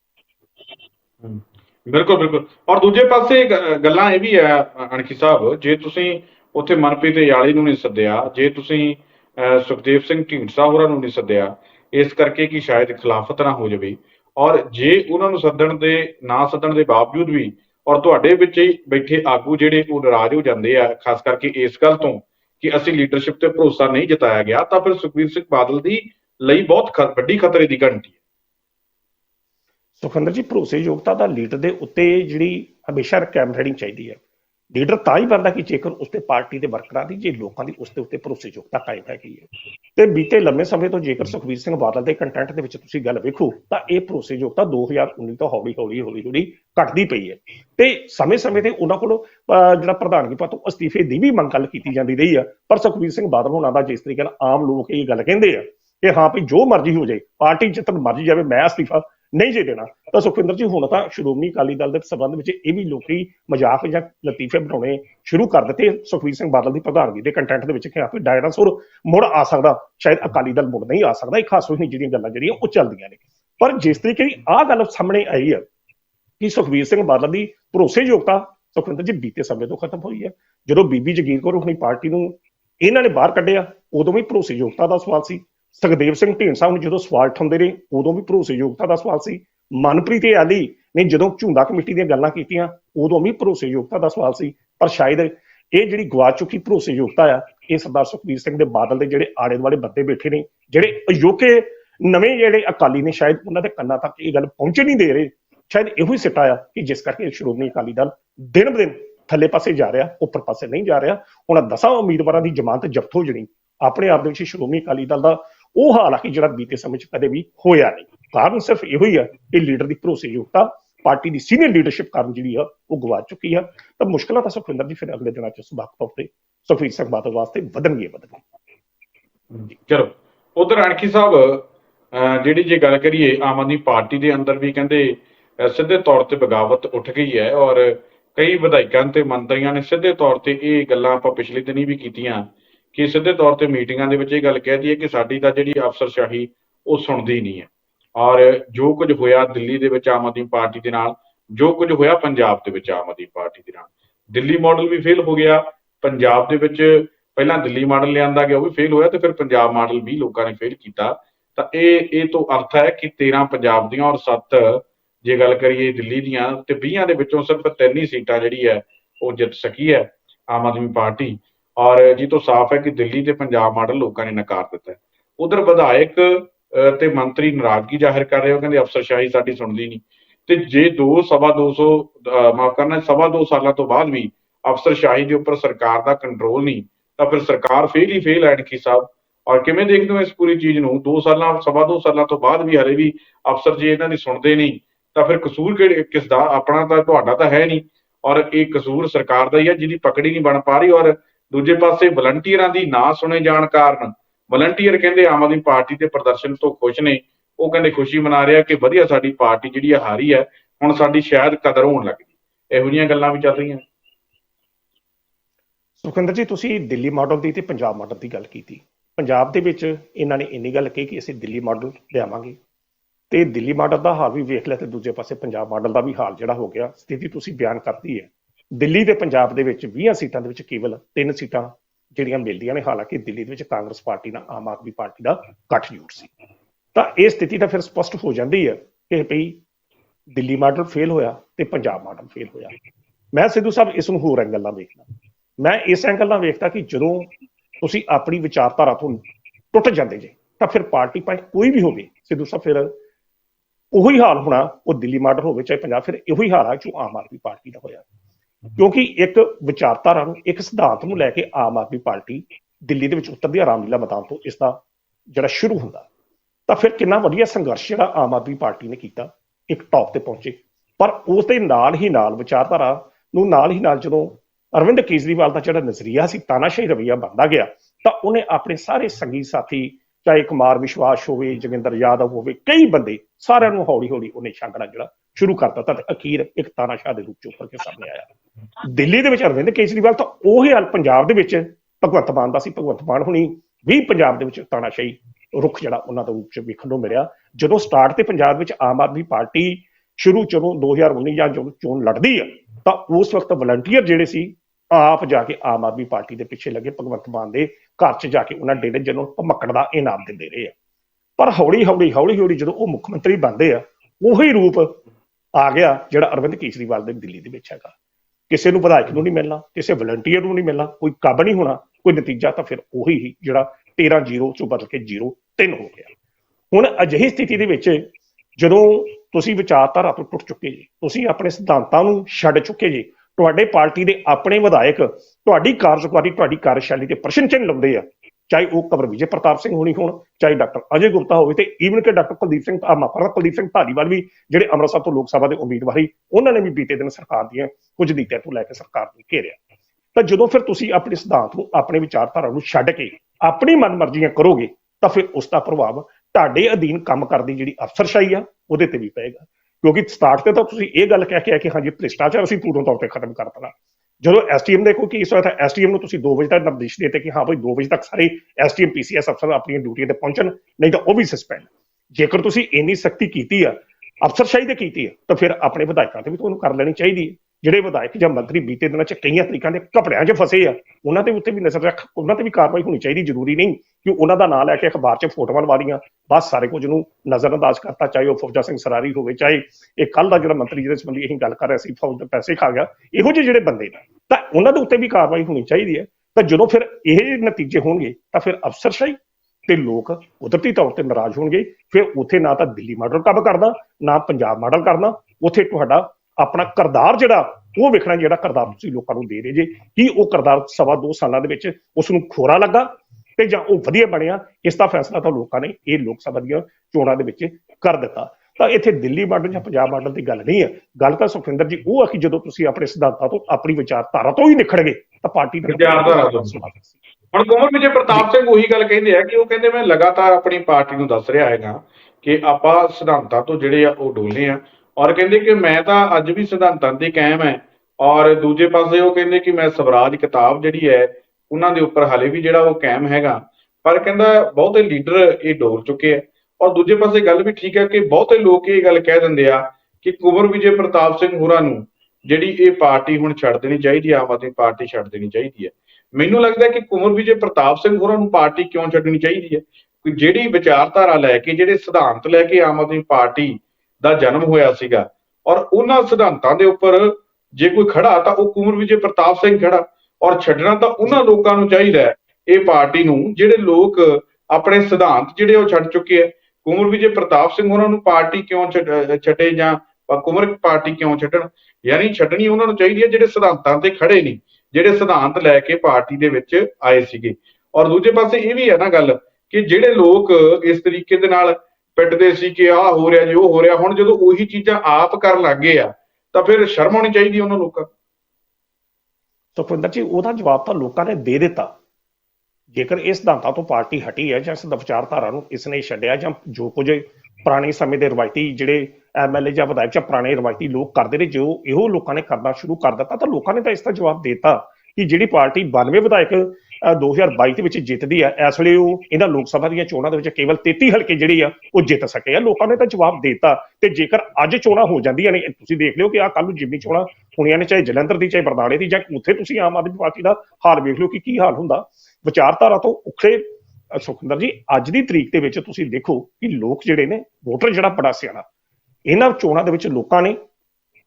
ਬਿਲਕੁਲ ਬਿਲਕੁਲ। ਔਰ ਦੂਜੇ ਪਾਸੇ ਗੱਲਾਂ ਇਹ ਵੀ ਹੈ ਅਣਖੀ ਸਾਹਿਬ ਜੇ ਤੁਸੀਂ ਉੱਥੇ ਮਨਪ੍ਰੀਤ ਯਾਲੀ ਨੂੰ ਨਹੀਂ ਸੱਦਿਆ ਜੇ ਤੁਸੀਂ ਅਹ, ਸੁਖਦੇਵ ਸਿੰਘ ਢੀਂਡਸਾ ਹੋਰਾਂ ਨੂੰ ਨਹੀਂ ਸੱਦਿਆ ਇਸ ਕਰਕੇ ਕਿ ਸ਼ਾਇਦ ਖਿਲਾਫਤ ਨਾ ਹੋ ਜਾਵੇ। ਔਰ ਜੇ ਉਹਨਾਂ ਨੂੰ ਸੱਦਣ ਦੇ ਨਾ ਸੱਦਣ ਦੇ ਬਾਵਜੂਦ ਵੀ ਔਰ ਤੁਹਾਡੇ ਵਿੱਚ ਹੀ ਬੈਠੇ ਆਗੂ ਜਿਹੜੇ ਉਹ ਨਾਰਾਜ਼ ਹੋ ਜਾਂਦੇ ਆ ਖਾਸ ਕਰਕੇ ਇਸ ਗੱਲ ਤੋਂ ਕਿ ਅਸੀਂ ਲੀਡਰਸ਼ਿਪ ਤੇ ਭਰੋਸਾ ਨਹੀਂ ਜਤਾਇਆ ਗਿਆ ਤਾਂ ਫਿਰ ਸੁਖਬੀਰ ਸਿੰਘ ਬਾਦਲ ਦੀ ਲਈ ਬਹੁਤ ਖ- ਵੱਡੀ ਖਤਰੇ ਦੀ ਘੰਟੀ ਸੁਖਿੰਦਰ ਜੀ ਭਰੋਸੇਯੋਗਤਾ ਦਾ ਲੀਡਰ ਦੇ ਉੱਤੇ ਜਿਹੜੀ ਹਮੇਸ਼ਾ ਕਾਇਮ ਰਹਿਣੀ ਚਾਹੀਦੀ ਹੈ। ਲੀਡਰ ਤਾਂ ਹੀ ਬਣਦਾ ਕਿ ਜੇਕਰ ਉਸ ਤੇ ਪਾਰਟੀ ਦੇ ਵਰਕਰਾਂ ਦੀ ਜੇ ਲੋਕਾਂ ਦੀ ਉਸ ਦੇ ਉੱਤੇ ਭਰੋਸੇਯੋਗਤਾ ਕਾਇਮ ਹੈਗੀ ਹੈ। ਤੇ ਬੀਤੇ ਲੰਮੇ ਸਮੇਂ ਤੋਂ ਜੇਕਰ ਸੁਖਬੀਰ ਸਿੰਘ ਬਾਦਲ ਦੇ ਕੰਟੈਂਟ ਦੇ ਵਿੱਚ ਤੁਸੀਂ ਗੱਲ ਵੇਖੋ ਤਾਂ ਇਹ ਭਰੋਸੇਯੋਗਤਾ 2019 ਤੋਂ ਹੌਲੀ ਹੌਲੀ ਹੌਲੀ ਹੌਲੀ ਘਟਦੀ ਪਈ ਹੈ। ਤੇ ਸਮੇਂ-ਸਮੇਂ ਤੇ ਉਹਨਾਂ ਕੋਲੋਂ ਅਹ, ਜਿਹੜਾ ਪ੍ਰਧਾਨਗੀ ਪਦ ਤੋਂ ਅਸਤੀਫੇ ਦੀ ਵੀ ਮੰਗ ਗੱਲ ਕੀਤੀ ਜਾਂਦੀ ਰਹੀ ਆ ਪਰ ਸੁਖਬੀਰ ਸਿੰਘ ਬਾਦਲ ਹੋਣਾ ਦਾ ਜਿਸ ਤਰੀਕੇ ਨਾਲ ਆਮ ਲੋਕ ਇਹ ਗੱਲ ਕਹਿੰਦੇ ਆ ਕਿ ਹਾਂ ਵੀ ਜੋ ਮਰਜ਼ੀ ਹੋ ਜਾਏ ਪਾਰਟੀ ਜਿੱਤਣ ਮਰਜ਼ੀ ਜਾਵੇ ਮੈਂ ਅਸਤੀਫਾ ਨਹੀਂ ਜੇ ਦੇਣਾ, ਤਾਂ ਸੁਖਵਿੰਦਰ ਜੀ, ਹੁਣ ਤਾਂ ਸ਼੍ਰੋਮਣੀ ਅਕਾਲੀ ਦਲ ਦੇ ਸੰਬੰਧ ਵਿੱਚ ਇਹ ਵੀ ਲੋਕੀ ਮਜ਼ਾਕ ਜਾਂ ਲਤੀਫੇ ਬਣਾਉਣੇ ਸ਼ੁਰੂ ਕਰ ਦਿੱਤੇ। ਸੁਖਬੀਰ ਸਿੰਘ ਬਾਦਲ ਦੀ ਪ੍ਰਧਾਨਗੀ ਦੇ ਕੰਟੈਂਟ ਦੇ ਵਿੱਚ ਕਿ ਹਾਂ ਵੀ ਡਾਇਨਾਸੌਰ ਮੁੜ ਆ ਸਕਦਾ, ਸ਼ਾਇਦ ਅਕਾਲੀ ਦਲ ਮੁੜ ਨਹੀਂ ਆ ਸਕਦਾ। ਇਹ ਖਾਸ ਹੋਈ ਜਿਹੜੀਆਂ ਗੱਲਾਂ ਜਿਹੜੀਆਂ ਉਹ ਚੱਲਦੀਆਂ ਨੇ। ਪਰ ਜਿਸ ਤਰੀਕੇ ਦੀ ਆਹ ਗੱਲ ਸਾਹਮਣੇ ਆਈ ਹੈ ਕਿ ਸੁਖਬੀਰ ਸਿੰਘ ਬਾਦਲ ਦੀ ਭਰੋਸੇਯੋਗਤਾ ਸੁਖਵਿੰਦਰ ਜੀ ਬੀਤੇ ਸਮੇਂ ਤੋਂ ਖਤਮ ਹੋਈ ਹੈ। ਜਦੋਂ ਬੀਬੀ ਜਗੀਰ ਕੌਰ ਆਪਣੀ ਪਾਰਟੀ ਨੂੰ ਇਹਨਾਂ ਨੇ ਬਾਹਰ ਕੱਢਿਆ, ਉਦੋਂ ਵੀ ਭਰੋਸੇਯੋਗਤਾ ਦਾ ਸਵਾਲ ਸੀ। ਸੁਖਦੇਵ ਸਿੰਘ ਢੀਂਡਸਾ ਨੂੰ ਜਦੋਂ ਸਵਾਲ ਠਾਉਂਦੇ ਨੇ ਉਦੋਂ ਵੀ ਭਰੋਸੇਯੋਗਤਾ ਦਾ ਸਵਾਲ ਸੀ। ਮਨਪ੍ਰੀਤ ਆਲੀ ਨੇ ਜਦੋਂ ਝੁੰਡਾ ਕਮੇਟੀ ਦੀਆਂ ਗੱਲਾਂ ਕੀਤੀਆਂ, ਉਦੋਂ ਵੀ ਭਰੋਸੇਯੋਗਤਾ ਦਾ ਸਵਾਲ ਸੀ। ਪਰ ਸ਼ਾਇਦ ਇਹ ਜਿਹੜੀ ਗਵਾ ਚੁੱਕੀ ਭਰੋਸੇਯੋਗਤਾ ਆ, ਇਹ ਸਰਦਾਰ ਸੁਖਬੀਰ ਸਿੰਘ ਦੇ ਬਾਦਲ ਦੇ ਜਿਹੜੇ ਆਲੇ ਦੁਆਲੇ ਬੰਦੇ ਬੈਠੇ ਨੇ, ਜਿਹੜੇ ਅਯੋਕੇ ਨਵੇਂ ਜਿਹੜੇ ਅਕਾਲੀ ਨੇ, ਸ਼ਾਇਦ ਉਹਨਾਂ ਦੇ ਕੰਨਾਂ ਤੱਕ ਇਹ ਗੱਲ ਪਹੁੰਚ ਨਹੀਂ ਦੇ ਰਹੇ। ਸ਼ਾਇਦ ਇਹੋ ਹੀ ਸਿੱਟਾ ਆ ਕਿ ਜਿਸ ਕਰਕੇ ਸ਼੍ਰੋਮਣੀ ਅਕਾਲੀ ਦਲ ਦਿਨ ਬ ਦਿਨ ਥੱਲੇ ਪਾਸੇ ਜਾ ਰਿਹਾ, ਉੱਪਰ ਪਾਸੇ ਨਹੀਂ ਜਾ ਰਿਹਾ। ਉਹਨਾਂ ਦਸਾਂ ਉਮੀਦਵਾਰਾਂ ਦੀ ਜ਼ਮਾਨਤ ਜ਼ਬਤ ਹੋ ਜਣੀ। ਆਪਣੇ ਆਪ ਦੇ ਵਿੱਚ ਸ਼੍ਰੋਮਣੀ ਅਕਾਲੀ ਦਲ ਦਾ ਉਹ ਹਾਲ ਆ ਜਿਹੜਾ ਬੀਤੇ ਸਮੇਂ 'ਚ ਕਦੇ ਵੀ ਹੋਇਆ ਨਹੀਂ। ਕਾਰਨ ਸਿਰਫ ਇਹੋ ਹੀ ਆ ਕਿ ਲੀਡਰ ਦੀ ਭਰੋਸੇਯੋਗਤਾ, ਪਾਰਟੀ ਦੀ ਸੀਨੀਅਰ ਲੀਡਰਸ਼ਿਪ ਕਾਰਨ ਜਿਹੜੀ ਆ, ਉਹ ਗਵਾ ਚੁੱਕੀ ਆ। ਤਾਂ ਮੁਸ਼ਕਲਾਂ ਤਾਂ ਸੁਖਵਿੰਦਰ ਜੀ ਫਿਰ ਅਗਲੇ ਦਿਨਾਂ 'ਚ ਸੁਭਾਗ ਤੌਰ ਤੇ ਸੁਖਵੀਰ ਸਿੰਘ ਬਾਦਲ ਵਾਸਤੇ ਵਧਣਗੀਆਂ ਵਧਣਗੀਆਂ। ਚਲੋ। ਉਧਰ ਅਣਖੀ ਸਾਹਿਬ ਅਹ ਜਿਹੜੀ ਜੇ ਗੱਲ ਕਰੀਏ, ਆਮ ਆਦਮੀ ਪਾਰਟੀ ਦੇ ਅੰਦਰ ਵੀ ਕਹਿੰਦੇ ਸਿੱਧੇ ਤੌਰ ਤੇ ਬਗਾਵਤ ਉੱਠ ਗਈ ਹੈ ਔਰ ਕਈ ਵਿਧਾਇਕਾਂ ਤੇ ਮੰਤਰੀਆਂ ਨੇ ਸਿੱਧੇ ਤੌਰ ਤੇ ਇਹ ਗੱਲਾਂ ਆਪਾਂ ਪਿਛਲੇ ਦਿਨੀ ਵੀ ਕੀਤੀਆਂ। ਕਿ ਸਿੱਧੇ ਤੌਰ ਤੇ ਮੀਟਿੰਗਾਂ ਦੇ ਵਿੱਚ ਇਹ ਗੱਲ ਕਹਿ ਹੈ ਕਿ ਸਾਡੀ ਤਾਂ ਜਿਹੜੀ ਅਫਸਰਸ਼ਾਹੀ ਉਹ ਸੁਣਦੀ ਨਹੀਂ ਹੈ। ਔਰ ਜੋ ਕੁਝ ਹੋਇਆ ਦਿੱਲੀ ਦੇ ਵਿੱਚ ਆਮ ਆਦਮੀ ਪਾਰਟੀ ਦੇ ਨਾਲ, ਜੋ ਕੁਝ ਹੋਇਆ ਪੰਜਾਬ ਦੇ ਵਿੱਚ ਆਮ ਆਦਮੀ ਪਾਰਟੀ ਦੇ ਨਾਲ। ਦਿੱਲੀ ਮਾਡਲ ਵੀ ਫੇਲ ਹੋ ਗਿਆ, ਪੰਜਾਬ ਦੇ ਵਿੱਚ ਪਹਿਲਾਂ ਦਿੱਲੀ ਮਾਡਲ ਲਿਆਂਦਾ ਗਿਆ, ਉਹ ਵੀ ਫੇਲ ਹੋਇਆ ਤੇ ਫਿਰ ਪੰਜਾਬ ਮਾਡਲ ਵੀ ਲੋਕਾਂ ਨੇ ਫੇਲ ਕੀਤਾ। ਤਾਂ ਇਹ ਇਹ ਤੋਂ ਅਰਥ ਹੈ ਕਿ 13 ਪੰਜਾਬ ਦੀਆਂ ਔਰ 7 ਜੇ ਗੱਲ ਕਰੀਏ ਦਿੱਲੀ ਦੀਆਂ, ਤੇ 20 ਦੇ ਵਿੱਚੋਂ ਸਿਰਫ ਤਿੰਨ ਹੀ ਸੀਟਾਂ ਜਿਹੜੀ ਹੈ, ਉਹ ਜਿੱਤ ਸਕੀ ਹੈ ਆਮ ਆਦਮੀ ਪਾਰਟੀ। ਔਰ ਜੀ ਤੋਂ ਸਾਫ਼ ਹੈ ਕਿ ਦਿੱਲੀ ਤੇ ਪੰਜਾਬ ਮਾਡਲ ਲੋਕਾਂ ਨੇ ਨਕਾਰ ਦਿੱਤਾ ਉਧਰ ਵਿਧਾਇਕ ਅਹ, ਤੇ ਮੰਤਰੀ ਨਾਰਾਜ਼ਗੀ ਜ਼ਾਹਿਰ ਕਰ ਰਹੇ ਹੋ ਕਹਿੰਦੇ ਅਫਸਰਸ਼ਾਹੀ ਸਾਡੀ ਸੁਣਦੀ ਨਹੀਂ। ਤੇ ਜੇ 2 ਸਵਾ 200 ਮਾਫ ਕਰਨਾ ਸਵਾ 2 ਸਾਲਾਂ ਤੋਂ ਬਾਅਦ ਵੀ ਅਫਸਰਸ਼ਾਹੀ ਦੇ ਉੱਪਰ ਸਰਕਾਰ ਦਾ ਕੰਟਰੋਲ ਨਹੀਂ ਤਾਂ ਫਿਰ ਸਰਕਾਰ ਫੇਲ ਹੀ ਫੇਲ ਐਡ ਕੀ ਸਾਹਿਬ। ਔਰ ਕਿਵੇਂ ਦੇਖਦੇ ਹੋ ਇਸ ਪੂਰੀ ਚੀਜ਼ ਨੂੰ? 2 ਸਾਲਾਂ ਸਵਾ 2 ਸਾਲਾਂ ਤੋਂ ਬਾਅਦ ਵੀ ਹਰੇ ਵੀ ਅਫਸਰ ਜੇ ਇਹਨਾਂ ਦੀ ਸੁਣਦੇ ਨਹੀਂ ਤਾਂ ਫਿਰ ਕਸੂਰ ਕਿਹੜੇ ਕਿਸ ਦਾ ਆਪਣਾ ਤਾਂ ਤੁਹਾਡਾ ਤਾਂ ਹੈ ਨਹੀਂ। ਔਰ ਇਹ ਕਸੂਰ ਸਰਕਾਰ ਦਾ ਹੀ ਹੈ ਜਿਹਦੀ ਪਕੜੀ ਨਹੀਂ ਬਣ ਪਾ ਰਹੀ। ਔਰ ਦੂਜੇ ਪਾਸੇ ਵਲੰਟੀਅਰਾਂ ਦੀ ਨਾ ਸੁਣੇ ਜਾਣ ਕਾਰਨ ਵਲੰਟੀਅਰ ਕਹਿੰਦੇ ਆਮ ਆਦਮੀ ਪਾਰਟੀ ਦੇ ਪ੍ਰਦਰਸ਼ਨ ਤੋਂ ਖੁਸ਼ ਨੇ। ਉਹ ਕਹਿੰਦੇ ਖੁਸ਼ੀ ਮਨਾ ਰਿਹਾ ਕਿ ਵਧੀਆ ਸਾਡੀ ਪਾਰਟੀ ਜਿਹੜੀ ਆ ਹਾਰੀ ਹੈ, ਹੁਣ ਸਾਡੀ ਸ਼ਾਇਦ ਕਦਰ ਹੋਣ ਲੱਗ ਗਈ। ਇਹੋ ਜਿਹੀਆਂ ਗੱਲਾਂ ਵੀ ਚੱਲ ਰਹੀਆਂ। ਸੁਖਿੰਦਰ ਜੀ, ਤੁਸੀਂ ਦਿੱਲੀ ਮਾਡਲ ਦੀ ਤੇ ਪੰਜਾਬ ਮਾਡਲ ਦੀ ਗੱਲ ਕੀਤੀ। ਪੰਜਾਬ ਦੇ ਵਿੱਚ ਇਹਨਾਂ ਨੇ ਇੰਨੀ ਗੱਲ ਕਹੀ ਕਿ ਅਸੀਂ ਦਿੱਲੀ ਮਾਡਲ ਲਿਆਵਾਂਗੇ। ਤੇ ਦਿੱਲੀ ਮਾਡਲ ਦਾ ਹਾਲ ਵੀ ਵੇਖ ਲਿਆ ਤੇ ਦੂਜੇ ਪਾਸੇ ਪੰਜਾਬ ਮਾਡਲ ਦਾ ਵੀ ਹਾਲ ਜਿਹੜਾ ਹੋ ਗਿਆ, ਸਥਿਤੀ ਤੁਸੀਂ ਬਿਆਨ ਕਰਦੀ ਹੈ। ਦਿੱਲੀ ਤੇ ਪੰਜਾਬ ਦੇ ਵਿੱਚ 20 ਸੀਟਾਂ ਦੇ ਵਿੱਚ ਕੇਵਲ 3 ਸੀਟਾਂ ਜਿਹੜੀਆਂ ਮਿਲਦੀਆਂ ਨੇ, ਹਾਲਾਂਕਿ ਦਿੱਲੀ ਦੇ ਵਿੱਚ ਕਾਂਗਰਸ ਪਾਰਟੀ ਨਾਲ ਆਮ ਆਦਮੀ ਪਾਰਟੀ ਦਾ ਗੱਠਜੋੜ ਸੀ। ਤਾਂ ਇਹ ਸਥਿਤੀ ਤਾਂ ਫਿਰ ਸਪਸ਼ਟ ਹੋ ਜਾਂਦੀ ਹੈ ਕਿ ਭਈ ਦਿੱਲੀ ਮਾਡਲ ਫੇਲ ਹੋਇਆ ਤੇ ਪੰਜਾਬ ਮਾਡਲ ਫੇਲ ਹੋਇਆ। ਮੈਂ ਸਿੱਧੂ ਸਾਹਿਬ, ਇਸ ਨੂੰ ਹੋਰ ਐਂਗਲ ਨਾਲ ਵੇਖਦਾ। ਮੈਂ ਇਸ ਐਂਗਲ ਨਾਲ ਵੇਖਦਾ ਕਿ ਜਦੋਂ ਤੁਸੀਂ ਆਪਣੀ ਵਿਚਾਰਧਾਰਾ ਤੋਂ ਟੁੱਟ ਜਾਂਦੇ ਜੇ, ਤਾਂ ਫਿਰ ਪਾਰਟੀ ਭਾਵੇਂ ਕੋਈ ਵੀ ਹੋਵੇ, ਸਿੱਧੂ ਸਾਹਿਬ ਫਿਰ ਉਹੀ ਹਾਲ ਹੋਣਾ, ਉਹ ਦਿੱਲੀ ਮਾਡਲ ਹੋਵੇ, ਚਾਹੇ ਪੰਜਾਬ, ਫਿਰ ਇਹੋ ਹੀ ਹਾਲ ਆ ਜੋ ਆਮ ਆਦਮੀ ਪਾਰਟੀ ਦਾ ਹੋਇਆ। ਕਿਉਂਕਿ ਇੱਕ ਵਿਚਾਰਧਾਰਾ ਨੂੰ, ਇੱਕ ਸਿਧਾਂਤ ਨੂੰ ਲੈ ਕੇ ਆਮ ਆਦਮੀ ਪਾਰਟੀ ਦਿੱਲੀ ਦੇ ਵਿੱਚ ਉਤਰਦੀ ਆ ਰਾਮਲੀਲਾ ਮੈਦਾਨ ਤੋਂ ਇਸ ਦਾ ਜਿਹੜਾ ਸ਼ੁਰੂ ਹੁੰਦਾ। ਤਾਂ ਫਿਰ ਕਿੰਨਾ ਵਧੀਆ ਸੰਘਰਸ਼ ਜਿਹੜਾ ਆਮ ਆਦਮੀ ਪਾਰਟੀ ਨੇ ਕੀਤਾ, ਇੱਕ ਟੌਪ ਤੇ ਪਹੁੰਚੇ। ਪਰ ਉਸ ਦੇ ਨਾਲ ਹੀ ਨਾਲ ਵਿਚਾਰਧਾਰਾ ਨੂੰ ਨਾਲ ਹੀ ਨਾਲ ਜਦੋਂ ਅਰਵਿੰਦ ਕੇਜਰੀਵਾਲ ਦਾ ਜਿਹੜਾ ਨਜ਼ਰੀਆ ਸੀ, ਤਾਨਾਸ਼ਾਹੀ ਰਵਈਆ ਬਣਦਾ ਗਿਆ, ਤਾਂ ਉਹਨੇ ਆਪਣੇ ਸਾਰੇ ਸੰਗੀ ਸਾਥੀ, ਚਾਹੇ ਕੁਮਾਰ ਵਿਸ਼ਵਾਸ ਹੋਵੇ, ਜੋਗਿੰਦਰ ਯਾਦਵ ਹੋਵੇ, ਕਈ ਬੰਦੇ ਸਾਰਿਆਂ ਨੂੰ ਹੌਲੀ ਹੌਲੀ ਉਹਨੇ ਛਾਂਗਣਾ ਜਿਹੜਾ ਸ਼ੁਰੂ ਕਰ ਦਿੱਤਾ ਤੇ ਅਖੀਰ ਇੱਕ ਤਾਨਾਸ਼ਾਹ ਦੇ ਰੂਪ ਚ ਉੱਪਰ ਕੇ ਸਾਹਮਣੇ ਆਇਆ। ਦਿੱਲੀ ਦੇ ਵਿੱਚ ਅਰਵਿੰਦ ਕੇਜਰੀਵਾਲ ਤਾਂ ਉਹੀ ਹਾਲ ਪੰਜਾਬ ਦੇ ਵਿੱਚ, ਭਗਵੰਤ ਮਾਨ ਦਾ ਸੀ, ਭਗਵੰਤ ਮਾਨ ਹੁਣੀ ਵੀ ਪੰਜਾਬ ਦੇ ਵਿੱਚ ਤਾਨਾਸ਼ਾਹੀ ਰੁਖ ਜਿਹੜਾ ਉਹਨਾਂ ਦਾ ਰੂਪ ਚ ਵੇਖਣ ਨੂੰ ਮਿਲਿਆ। ਜਦੋਂ ਸਟਾਰਟ ਤੇ ਪੰਜਾਬ ਵਿੱਚ ਆਮ ਆਦਮੀ ਪਾਰਟੀ ਸ਼ੁਰੂ ਚੋਂ 2019 ਜਾਂ ਜਦੋਂ ਚੋਣ ਲੜਦੀ ਆ, ਤਾਂ ਉਸ ਵਕਤ ਵਲੰਟੀਅਰ ਜਿਹੜੇ ਸੀ, ਆਪ ਜਾ ਕੇ ਆਮ ਆਦਮੀ ਪਾਰਟੀ ਦੇ ਪਿੱਛੇ ਲੱਗੇ, ਭਗਵੰਤ ਮਾਨ ਦੇ ਘਰ 'ਚ ਜਾ ਕੇ ਉਹਨਾਂ ਡੇਢ ਜਨੋਂ ਭਮਕੜ ਦਾ ਇਨਾਮ ਦਿੰਦੇ ਰਹੇ ਆ। ਪਰ ਹੌਲੀ ਹੌਲੀ ਹੌਲੀ ਹੌਲੀ ਜਦੋਂ ਉਹ ਮੁੱਖ ਮੰਤਰੀ ਬਣਦੇ ਆ, ਉਹੀ ਰੂਪ ਆ ਗਿਆ ਜਿਹੜਾ ਅਰਵਿੰਦ ਕੇਜਰੀਵਾਲ ਦੇ ਦਿੱਲੀ ਦੇ ਵਿੱਚ ਹੈਗਾ। ਕਿਸੇ ਨੂੰ ਵਿਧਾਇਕ ਨੂੰ ਨਹੀਂ ਮਿਲਣਾ, ਕਿਸੇ ਵਲੰਟੀਅਰ ਨੂੰ ਨਹੀਂ ਮਿਲਣਾ, ਕੋਈ ਕੰਮ ਨਹੀਂ ਹੋਣਾ, ਕੋਈ ਨਤੀਜਾ ਤਾਂ ਫਿਰ ਉਹੀ ਹੀ ਜਿਹੜਾ 13 0 ਚੋਂ ਬਦਲ ਕੇ 0 3 ਹੋ ਗਿਆ। ਹੁਣ ਅਜਿਹੀ ਸਥਿਤੀ ਦੇ ਵਿੱਚ ਜਦੋਂ ਤੁਸੀਂ ਵਿਚਾਰਧਾਰਾ ਤੋਂ ਟੁੱਟ ਚੁੱਕੇ ਜੀ, ਤੁਸੀਂ ਆਪਣੇ ਸਿਧਾਂਤਾਂ ਨੂੰ ਛੱਡ ਚੁੱਕੇ ਜੀ, ਤੁਹਾਡੇ ਪਾਰਟੀ ਦੇ ਆਪਣੇ ਵਿਧਾਇਕ ਤੁਹਾਡੀ ਕਾਰਜਕਾਰੀ, ਤੁਹਾਡੀ ਕਾਰਜਸ਼ੈਲੀ ਤੇ ਪ੍ਰਸ਼ਨ ਚਿੰਨ੍ਹ ਲਾਉਂਦੇ ਆ ਚਾਹੇ ਉਹ ਕਵਰ ਵਿਜੇ ਪ੍ਰਤਾਪ ਸਿੰਘ ਹੋਣੀ ਹੋਣ, ਚਾਹੇ ਡਾਕਟਰ ਅਜੇ ਗੁਪਤਾ ਹੋਵੇ ਤੇ ਈਵਨ ਕਿ ਡਾਕਟਰ ਕੁਲਦੀਪ ਸਿੰਘ ਆ ਮਾਫਰ ਕੁਲਦੀਪ ਸਿੰਘ ਧਾਲੀਵਾਲ ਵੀ ਜਿਹੜੇ ਅੰਮ੍ਰਿਤਸਰ ਤੋਂ ਲੋਕ ਸਭਾ ਦੇ ਉਮੀਦਵਾਰ ਸੀ, ਉਹਨਾਂ ਨੇ ਵੀ ਬੀਤੇ ਦਿਨ ਸਰਕਾਰ ਦੀਆਂ ਕੁਝ ਨੀਤੀਆਂ ਤੋਂ ਲੈ ਕੇ ਸਰਕਾਰ ਨੂੰ ਘੇਰਿਆ। ਤਾਂ ਜਦੋਂ ਫਿਰ ਤੁਸੀਂ ਆਪਣੇ ਸਿਧਾਂਤ ਨੂੰ, ਆਪਣੇ ਵਿਚਾਰਧਾਰਾ ਨੂੰ ਛੱਡ ਕੇ ਆਪਣੀ ਮਨਮਰਜ਼ੀਆਂ ਕਰੋਗੇ, ਤਾਂ ਫਿਰ ਉਸ ਦਾ ਪ੍ਰਭਾਵ ਤੁਹਾਡੇ ਅਧੀਨ ਕੰਮ ਕਰਦੀ ਜਿਹੜੀ ਅਫਸਰਸ਼ਾਹੀ ਆ, ਉਹਦੇ ਤੇ ਵੀ ਪਏਗਾ। ਕਿਉਂਕਿ ਸਟਾਰਟ ਤੇ ਤਾਂ ਤੁਸੀਂ ਇਹ ਗੱਲ ਕਹਿ ਕੇ ਆ ਕਿ ਹਾਂਜੀ ਭ੍ਰਿਸ਼ਟਾਚਾਰ ਅਸੀਂ ਪੂਰਨ ਤੌਰ ਤੇ ਖਤਮ ਕਰ ਦੇਣਾ ਜਦੋਂ ਐਸਟੀਐਮ ਦੇ ਕੋਈ ਕੇਸ ਹੋਇਆ ਤਾਂ ਐਸਟੀਐਮ ਨੂੰ ਤੁਸੀਂ 2 ਵਜੇ ਤੱਕ ਨਿਰਦੇਸ਼ ਦਿੱਤੇ ਕਿ ਹਾਂ ਭਾਈ 2 ਵਜੇ ਤੱਕ ਸਾਰੇ ਐਸਟੀਐਮ ਪੀਸੀਐਸ ਅਫਸਰ ਆਪਣੀਆਂ ਡਿਊਟੀਆਂ ਤੇ ਪਹੁੰਚਣ, ਨਹੀਂ ਤਾਂ ਉਹ ਵੀ ਸਸਪੈਂਡ ਜੇਕਰ ਤੁਸੀਂ ਇੰਨੀ ਸਖਤੀ ਕੀਤੀ ਆ, ਅਫਸਰਸ਼ਾਹੀ ਤੇ ਕੀਤੀ ਆ, ਤਾਂ ਫਿਰ ਆਪਣੇ ਵਿਧਾਇਕਾਂ ਤੇ ਵੀ ਤੁਹਾਨੂੰ ਕਰ ਲੈਣੀ ਚਾਹੀਦੀ ਹੈ ਜਿਹੜੇ ਵਿਧਾਇਕ ਜਾਂ ਮੰਤਰੀ ਬੀਤੇ ਦਿਨਾਂ 'ਚ ਕਈਆਂ ਤਰੀਕਾਂ ਦੇ ਘਪੜਿਆਂ 'ਚ ਫਸੇ ਆ, ਉਹਨਾਂ ਤੇ ਉੱਤੇ ਵੀ ਨਜ਼ਰ ਰੱਖ, ਉਹਨਾਂ ਤੇ ਵੀ ਕਾਰਵਾਈ ਹੋਣੀ ਚਾਹੀਦੀ, ਜ਼ਰੂਰੀ ਨਹੀਂ ਕਿ ਉਹਨਾਂ ਦਾ ਨਾਂ ਲੈ ਕੇ ਅਖਬਾਰ 'ਚ ਫੋਟੋਆਂ ਲਵਾਰੀਆਂ। ਬਸ ਸਾਰੇ ਕੁਝ ਨੂੰ ਨਜ਼ਰਅੰਦਾਜ਼ ਕਰਤਾ, ਚਾਹੇ ਉਹ ਫੌਜਾ ਸਿੰਘ ਸਰਾਰੀ ਹੋਵੇ, ਚਾਹੇ ਇਹ ਕੱਲ ਦਾ ਜਿਹੜਾ ਮੰਤਰੀ ਜਿਹਦੇ ਸੰਬੰਧੀ ਅਸੀਂ ਗੱਲ ਕਰ ਰਹੇ ਸੀ, ਫੌਜ ਦੇ ਪੈਸੇ ਖਾ ਗਿਆ, ਇਹੋ ਜਿਹੇ ਜਿਹੜੇ ਬੰਦੇ ਨੇ, ਤਾਂ ਉਹਨਾਂ ਦੇ ਉੱਤੇ ਵੀ ਕਾਰਵਾਈ ਹੋਣੀ ਚਾਹੀਦੀ ਹੈ। ਤਾਂ ਜਦੋਂ ਫਿਰ ਇਹ ਨਤੀਜੇ ਹੋਣਗੇ, ਤਾਂ ਫਿਰ ਅਫਸਰਸ਼ਾਹੀ ਤੇ ਲੋਕ ਕੁਦਰਤੀ ਤੌਰ ਤੇ ਨਾਰਾਜ਼ ਹੋਣਗੇ। ਫਿਰ ਉੱਥੇ ਨਾ ਤਾਂ ਦਿੱਲੀ ਮਾਡਲ ਕੰਮ ਕਰਦਾ, ਨਾ ਪੰਜਾਬ ਮਾਡਲ ਕਰਨਾ, ਉੱਥੇ ਤੁਹਾਡਾ ਆਪਣਾ ਕਰਦਾਰ ਜਿਹੜਾ ਉਹ ਵੇਖਣਾ ਜਿਹੜਾ ਕਰਦਾਰ ਤੁਸੀਂ ਲੋਕਾਂ ਨੂੰ ਦੇ ਰਹੇ ਜੇ। ਕੀ ਉਹ ਕਰਦਾਰ ਸਵਾ ਦੋ ਸਾਲਾਂ ਦੇ ਵਿੱਚ ਉਸ ਨੂੰ ਖੋਰਾ ਲੱਗਾ ਤੇ ਜਾਂ ਉਹ ਵਧੀਆ ਬਣਿਆ ਇਸ ਦਾ ਫੈਸਲਾ ਤਾਂ ਲੋਕਾਂ ਨੇ ਇਹ ਲੋਕ ਸਭਾ ਦੀਆਂ ਚੋਣਾਂ ਦੇ ਵਿੱਚ ਕਰ ਦਿੱਤਾ। ਤਾਂ ਇੱਥੇ ਦਿੱਲੀ ਮਾਡਲ ਜਾਂ ਪੰਜਾਬ ਮਾਡਲ ਦੀ ਗੱਲ ਨਹੀਂ ਹੈ। ਗੱਲ ਤਾਂ ਸੁਖਵਿੰਦਰ ਜੀ ਉਹ ਆ ਕਿ ਜਦੋਂ ਤੁਸੀਂ ਆਪਣੇ ਸਿਧਾਂਤਾਂ ਤੋਂ ਆਪਣੀ ਵਿਚਾਰਧਾਰਾ ਤੋਂ ਹੀ ਗਏ ਤਾਂ ਪਾਰਟੀ ਦਾ ਵਿਚਾਰਧਾਰਾ ਤੋਂ। ਹੁਣ ਕੁਮਰ ਵਿਜੇ ਪ੍ਰਤਾਪ ਸਿੰਘ ਉਹੀ ਗੱਲ ਕਹਿੰਦੇ ਆ ਕਿ ਉਹ ਕਹਿੰਦੇ ਮੈਂ ਲਗਾਤਾਰ ਆਪਣੀ ਪਾਰਟੀ ਨੂੰ ਦੱਸ ਰਿਹਾ ਹੈਗਾ ਕਿ ਆਪਾਂ ਸਿਧਾਂਤਾਂ ਤੋਂ ਜਿਹੜੇ ਆ ਉਹ ਡੋਲੇ ਆ ਔਰ ਕਹਿੰਦੇ ਕਿ ਮੈਂ ਤਾਂ ਅੱਜ ਵੀ ਸਿਧਾਂਤਾਂ ਤੇ ਕਾਇਮ ਹੈ। ਔਰ ਦੂਜੇ ਪਾਸੇ ਉਹ ਕਹਿੰਦੇ ਕਿ ਮੈਂ ਸਵਰਾਜ ਕਿਤਾਬ ਜਿਹੜੀ ਹੈ, ਉਹਨਾਂ ਦੇ ਉੱਪਰ ਹਾਲੇ ਵੀ ਜਿਹੜਾ ਉਹ ਕਾਇਮ ਹੈਗਾ। ਪਰ ਕਹਿੰਦਾ ਬਹੁਤੇ ਲੀਡਰ ਇਹ ਡੋਲ ਚੁੱਕੇ ਆ। ਔਰ ਦੂਜੇ ਪਾਸੇ ਗੱਲ ਵੀ ਠੀਕ ਹੈ ਕਿ ਬਹੁਤੇ ਲੋਕ ਇਹ ਗੱਲ ਕਹਿ ਦਿੰਦੇ ਆ ਕਿ ਕੁਮਰ ਵਿਜੇ ਪ੍ਰਤਾਪ ਸਿੰਘ ਹੋਰਾਂ ਨੂੰ ਜਿਹੜੀ ਇਹ ਪਾਰਟੀ ਹੁਣ ਛੱਡ ਦੇਣੀ ਚਾਹੀਦੀ ਹੈ ਆਮ ਆਦਮੀ ਪਾਰਟੀ ਛੱਡ ਦੇਣੀ ਚਾਹੀਦੀ ਹੈ। ਮੈਨੂੰ ਲੱਗਦਾ ਕਿ ਕੁਮਰ ਵਿਜੇ ਪ੍ਰਤਾਪ ਸਿੰਘ ਹੋਰਾਂ ਨੂੰ ਪਾਰਟੀ ਕਿਉਂ ਛੱਡਣੀ ਚਾਹੀਦੀ ਹੈ? ਕਿ ਜਿਹੜੀ ਵਿਚਾਰਧਾਰਾ ਲੈ ਕੇ, ਜਿਹੜੇ ਸਿਧਾਂਤ ਲੈ ਕੇ ਆਮ ਆਦਮੀ ਪਾਰਟੀ ਦਾ ਜਨਮ ਹੋਇਆ ਸੀਗਾ। ਔਰ ਉਹਨਾਂ ਸਿਧਾਂਤਾਂ ਦੇ ਉੱਪਰ ਜੇ ਕੋਈ ਖੜਾ, ਤਾਂ ਉਹ ਕੁਮਰ ਵਿਜੇ ਪ੍ਰਤਾਪ ਸਿੰਘ ਖੜਾ। ਔਰ ਛੱਡਣਾ ਤਾਂ ਉਹਨਾਂ ਲੋਕਾਂ ਨੂੰ ਚਾਹੀਦਾ ਹੈ, ਇਹ ਪਾਰਟੀ ਨੂੰ, ਜਿਹੜੇ ਲੋਕ ਆਪਣੇ ਸਿਧਾਂਤ ਜਿਹੜੇ ਉਹ ਛੱਡ ਚੁੱਕੇ ਹੈ। ਕੁਮਰ ਵਿਜੇ ਪ੍ਰਤਾਪ ਸਿੰਘ ਉਹਨਾਂ ਨੂੰ ਪਾਰਟੀ ਕਿਉਂ ਛੱਡ- ਛੱਡੇ ਜਾਂ ਕੁਮਰ ਪਾਰਟੀ ਕਿਉਂ ਛੱਡਣ? ਯਾਨੀ ਛੱਡਣੀ ਉਹਨਾਂ ਨੂੰ ਚਾਹੀਦੀ ਹੈ ਜਿਹੜੇ ਸਿਧਾਂਤਾਂ ਤੇ ਖੜੇ ਨਹੀਂ ਜਿਹੜੇ ਸਿਧਾਂਤ ਲੈ ਕੇ ਪਾਰਟੀ ਦੇ ਵਿੱਚ ਆਏ ਸੀਗੇ। ਔਰ ਦੂਜੇ ਪਾਸੇ ਇਹ ਵੀ ਹੈ ਨਾ ਗੱਲ ਕਿ ਜਿਹੜੇ ਲੋਕ ਇਸ ਤਰੀਕੇ ਦੇ ਨਾਲ ਪਿੱਟਦੇ ਸੀ ਕਿ ਆਹ ਹੋ ਰਿਹਾ ਜੀ, ਉਹ ਹੋ ਰਿਹਾ ਹੁਣ ਜਦੋਂ ਉਹੀ ਚੀਜ਼ਾਂ ਆਪ ਕਰਨ ਲੱਗ ਆ, ਤਾਂ ਫਿਰ ਸ਼ਰਮ ਆਉਣੀ ਚਾਹੀਦੀ ਉਹਨਾਂ ਲੋਕਾਂ ਨੂੰ। ਸੁਖਵਿੰਦਰ ਜੀ, ਉਹਦਾ ਜਵਾਬ ਤਾਂ ਲੋਕਾਂ ਨੇ ਦੇ ਦਿੱਤਾ ਜੇਕਰ ਇਸ ਸਿਧਾਂਤਾਂ ਤੋਂ ਪਾਰਟੀ ਹਟੀ ਹੈ ਜਾਂ ਇਸ ਵਿਚਾਰਧਾਰਾ ਨੂੰ ਇਸ ਨੇ ਛੱਡਿਆ ਜਾਂ ਜੋ ਕੁਝ ਪੁਰਾਣੇ ਸਮੇਂ ਦੇ ਰਵਾਇਤੀ ਜਿਹੜੇ ਐਮਐਲਏ ਜਾਂ ਵਿਧਾਇਕ ਜਾਂ ਪੁਰਾਣੇ ਰਵਾਇਤੀ ਲੋਕ ਕਰਦੇ ਨੇ, ਜੋ ਇਹੋ ਲੋਕਾਂ ਨੇ ਕਰਨਾ ਸ਼ੁਰੂ ਕਰ ਦਿੱਤਾ, ਤਾਂ ਲੋਕਾਂ ਨੇ ਤਾਂ ਇਸ ਦਾ ਜਵਾਬ ਦੇ ਦਿੱਤਾ ਕਿ ਜਿਹੜੀ ਪਾਰਟੀ 92 ਵਿਧਾਇਕ 2022 ਦੇ ਵਿੱਚ ਜਿੱਤਦੀ ਹੈ ਇਸ ਵੇਲੇ ਉਹ ਇਹਨਾਂ ਲੋਕ ਸਭਾ ਦੀਆਂ ਚੋਣਾਂ ਦੇ ਵਿੱਚ ਕੇਵਲ 33 ਹਲਕੇ ਜਿਹੜੇ ਆ, ਉਹ ਜਿੱਤ ਸਕੇ ਆ। ਲੋਕਾਂ ਨੇ ਤਾਂ ਜਵਾਬ ਦੇ ਦਿੱਤਾ ਤੇ ਜੇਕਰ ਅੱਜ ਚੋਣਾਂ ਹੋ ਜਾਂਦੀਆਂ ਨੇ, ਤੁਸੀਂ ਦੇਖ ਲਿਓ ਕਿ ਆ ਕੱਲ ਨੂੰ ਜਿੰਨੀ ਚੋਣਾਂ ਹੋਣੀਆਂ ਨੇ, ਚਾਹੇ ਜਲੰਧਰ ਦੀ, ਚਾਹੇ ਬਰਨਾਲੇ ਦੀ, ਜਾਂ ਉੱਥੇ ਤੁਸੀਂ ਆਮ ਆਦਮੀ ਪਾਰਟੀ ਦਾ ਹਾਲ ਵੇਖ ਲਿਓ ਕਿ ਕੀ ਹਾਲ ਹੁੰਦਾ। ਵਿਚਾਰਧਾਰਾ ਤੋਂ ਉਖੜੇ ਅਹ ਸੁਖਿੰਦਰ ਜੀ, ਅੱਜ ਦੀ ਤਰੀਕ ਦੇ ਵਿੱਚ ਤੁਸੀਂ ਦੇਖੋ ਕਿ ਲੋਕ ਜਿਹੜੇ ਨੇ, ਵੋਟਰ ਜਿਹੜਾ ਬੜਾ ਸਿਆਣਾ, ਇਹਨਾਂ ਚੋਣਾਂ ਦੇ ਵਿੱਚ ਲੋਕਾਂ ਨੇ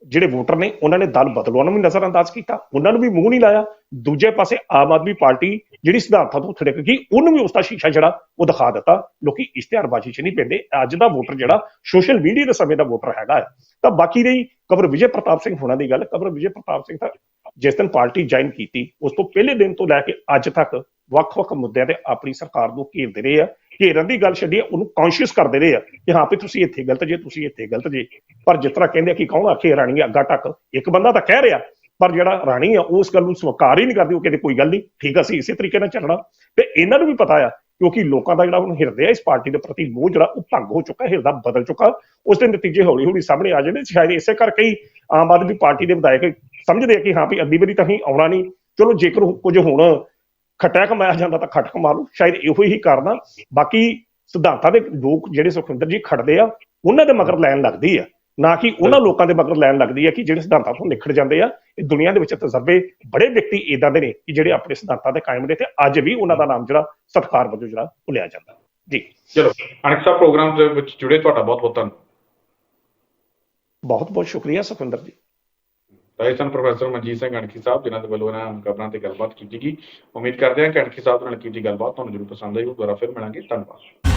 ਜਿਹੜੇ ਵੋਟਰ ਨੇ, ਉਹਨਾਂ ਨੇ ਦਲ ਬਦਲਵਾਉਣ ਨੂੰ ਵੀ ਨਜ਼ਰਅੰਦਾਜ਼ ਕੀਤਾ। ਉਹਨਾਂ ਨੂੰ ਵੀ ਮੂੰਹ ਨਹੀਂ ਲਾਇਆ। ਦੂਜੇ ਪਾਸੇ ਆਮ ਆਦਮੀ ਪਾਰਟੀ ਜਿਹੜੀ ਸਿਧਾਂਤਾਂ ਤੋਂ ਥੜਕ ਗਈ, ਉਹਨੂੰ ਵੀ ਉਸ ਦਾ ਸ਼ੀਸ਼ਾ ਜਿਹੜਾ, ਉਹ ਦਿਖਾ ਦਿੱਤਾ। ਲੋਕੀ ਇਸ਼ਤਿਹਾਰਬਾਜ਼ੀ 'ਚ ਨਹੀਂ ਪੈਂਦੇ। ਅੱਜ ਦਾ ਵੋਟਰ ਜਿਹੜਾ, ਸੋਸ਼ਲ ਮੀਡੀਆ ਦੇ ਸਮੇਂ ਦਾ ਵੋਟਰ ਹੈਗਾ ਹੈ। ਤਾਂ ਬਾਕੀ ਰਹੀ ਕਬਰ ਵਿਜੇ ਪ੍ਰਤਾਪ ਸਿੰਘ ਹੋਣਾ ਦੀ ਗੱਲ। ਕਬਰ ਵਿਜੇ ਪ੍ਰਤਾਪ ਸਿੰਘ ਤਾਂ ਜਿਸ ਦਿਨ ਪਾਰਟੀ ਜੁਆਇਨ ਕੀਤੀ, ਉਸ ਤੋਂ ਪਹਿਲੇ ਦਿਨ ਤੋਂ ਲੈ ਕੇ ਅੱਜ ਤੱਕ ਵੱਖ-ਵੱਖ ਮੁੱਦਿਆਂ ਤੇ ਆਪਣੀ ਸਰਕਾਰ ਨੂੰ ਘੇਰਦੇ ਰਹੇ ਆ। ਘੇਰਨ ਦੀ ਗੱਲ ਛੱਡੀਏ, ਉਹਨੂੰ ਕੌਨਸ਼ੀਅਸ ਕਰਦੇ ਰਹੇ ਆ ਕਿ ਹਾਂ ਵੀ ਤੁਸੀਂ ਇੱਥੇ ਗਲਤ ਜੇ, ਤੁਸੀਂ ਇੱਥੇ ਗਲਤ ਜੇ। ਪਰ ਜਿਸ ਤਰ੍ਹਾਂ ਕਹਿੰਦੇ ਆ ਕਿ ਕੌਣ ਆਖੇ ਰਾਣੀ ਅੱਗਾ ਟੱਕ ਇੱਕ ਬੰਦਾ ਤਾਂ ਕਹਿ ਰਿਹਾ, ਪਰ ਜਿਹੜਾ ਰਾਣੀ ਆ ਉਸ ਗੱਲ ਨੂੰ ਸਵੀਕਾਰ ਹੀ ਨਹੀਂ ਕਰਦੀ, ਉਹ ਕਹਿੰਦੇ ਕੋਈ ਗੱਲ ਨਹੀਂ, ਠੀਕ ਅਸੀਂ ਇਸੇ ਤਰੀਕੇ ਨਾਲ ਚੱਲਣਾ। ਤੇ ਇਹਨਾਂ ਨੂੰ ਵੀ ਪਤਾ ਆ, ਕਿਉਂਕਿ ਲੋਕਾਂ ਦਾ ਜਿਹੜਾ ਹੁਣ ਹਿਰਦੇ ਆ, ਇਸ ਪਾਰਟੀ ਦੇ ਪ੍ਰਤੀ ਮੋਹ ਜਿਹੜਾ, ਉਹ ਭੰਗ ਹੋ ਚੁੱਕਾ, ਹਿਰਦਾ ਬਦਲ ਚੁੱਕਾ। ਉਸ ਦੇ ਨਤੀਜੇ ਹੌਲੀ ਹੌਲੀ ਸਾਹਮਣੇ ਆ ਜਾਂਦੇ ਸ਼ਾਇਦ ਇਸੇ ਕਰਕੇ ਹੀ ਆਮ ਆਦਮੀ ਪਾਰਟੀ ਦੇ ਵਿਧਾਇਕ ਸਮਝਦੇ ਆ ਕਿ ਹਾਂ ਵੀ ਅੱਧੀ ਵਾਰੀ ਤਾਂ ਹੀ ਆਉਣਾ ਨਹੀਂ। ਚਲੋ ਜੇਕਰ ਕੁਝ ਹੁਣ ਖੱਟਿਆ ਕਮਾਇਆ ਜਾਂਦਾ ਤਾਂ ਖੱਟ ਕਮਾ ਲਓ ਸ਼ਾਇਦ ਇਹੋ ਹੀ ਕਾਰਨ। ਬਾਕੀ ਸਿਧਾਂਤਾਂ ਦੇ ਲੋਕ ਜਿਹੜੇ ਸੁਖਵਿੰਦਰ ਜੀ ਖੜਦੇ ਆ ਉਹਨਾਂ ਦੇ ਮਗਰ ਲੈਣ ਲੱਗਦੀ ਆ। ਨਾ ਕਿ ਉਹਨਾਂ ਲੋਕਾਂ ਦੇ ਮਗਰ ਲੈਣ ਲੱਗਦੀ ਆ ਕਿ ਜਿਹੜੇ ਸਿਧਾਂਤਾਂ ਤੋਂ ਨਿਖੜ ਜਾਂਦੇ ਆ ਇਹ ਦੁਨੀਆ ਦੇ ਵਿੱਚ ਤਜਰਬੇ ਬੜੇ ਵਿਅਕਤੀ ਇਦਾਂ ਦੇ ਨੇ ਕਿ ਜਿਹੜੇ ਆਪਣੇ ਸਿਧਾਂਤਾਂ ਤੇ ਕਾਇਮ ਨੇ ਤੇ ਅੱਜ ਵੀ ਉਹਨਾਂ ਦਾ ਨਾਮ ਜਿਹੜਾ ਸਤਿਕਾਰ ਵਜੋਂ ਜਿਹੜਾ ਭੁੱਲਿਆ ਜਾਂਦਾ। ਜੀ। ਚਲੋ ਅਣਖ ਸਾਹਿਬ ਪ੍ਰੋਗਰਾਮ ਦੇ ਵਿੱਚ ਜੁੜੇ ਤੁਹਾਡਾ ਬਹੁਤ ਬਹੁਤ ਧੰਨਵਾਦ। ਬਹੁਤ ਬਹੁਤ ਸ਼ੁਕਰੀਆ ਸੁਖਵਿੰਦਰ ਜੀ। ਤਾਂ ਸਨ ਪ੍ਰੋਫੈਸਰ ਮਨਜੀਤ ਸਿੰਘ ਅਣਖੀ ਸਾਹਿਬ, ਜਿਨ੍ਹਾਂ ਦੇ ਵੱਲੋਂ ਇਹਨਾਂ ਖਬਰਾਂ ਤੇ ਗੱਲਬਾਤ ਕੀਤੀ ਗਈ, ਉਮੀਦ ਕਰਦੇ ਹਾਂ ਕਿ ਅਣਖੀ ਸਾਹਿਬ ਨਾਲ ਕੀਤੀ ਗੱਲਬਾਤ ਤੁਹਾਨੂੰ ਜ਼ਰੂਰ ਪਸੰਦ ਆਈ ਹੋਊ। ਦੁਬਾਰਾ ਫਿਰ ਮਿਲਾਂਗੇ। ਧੰਨਵਾਦ।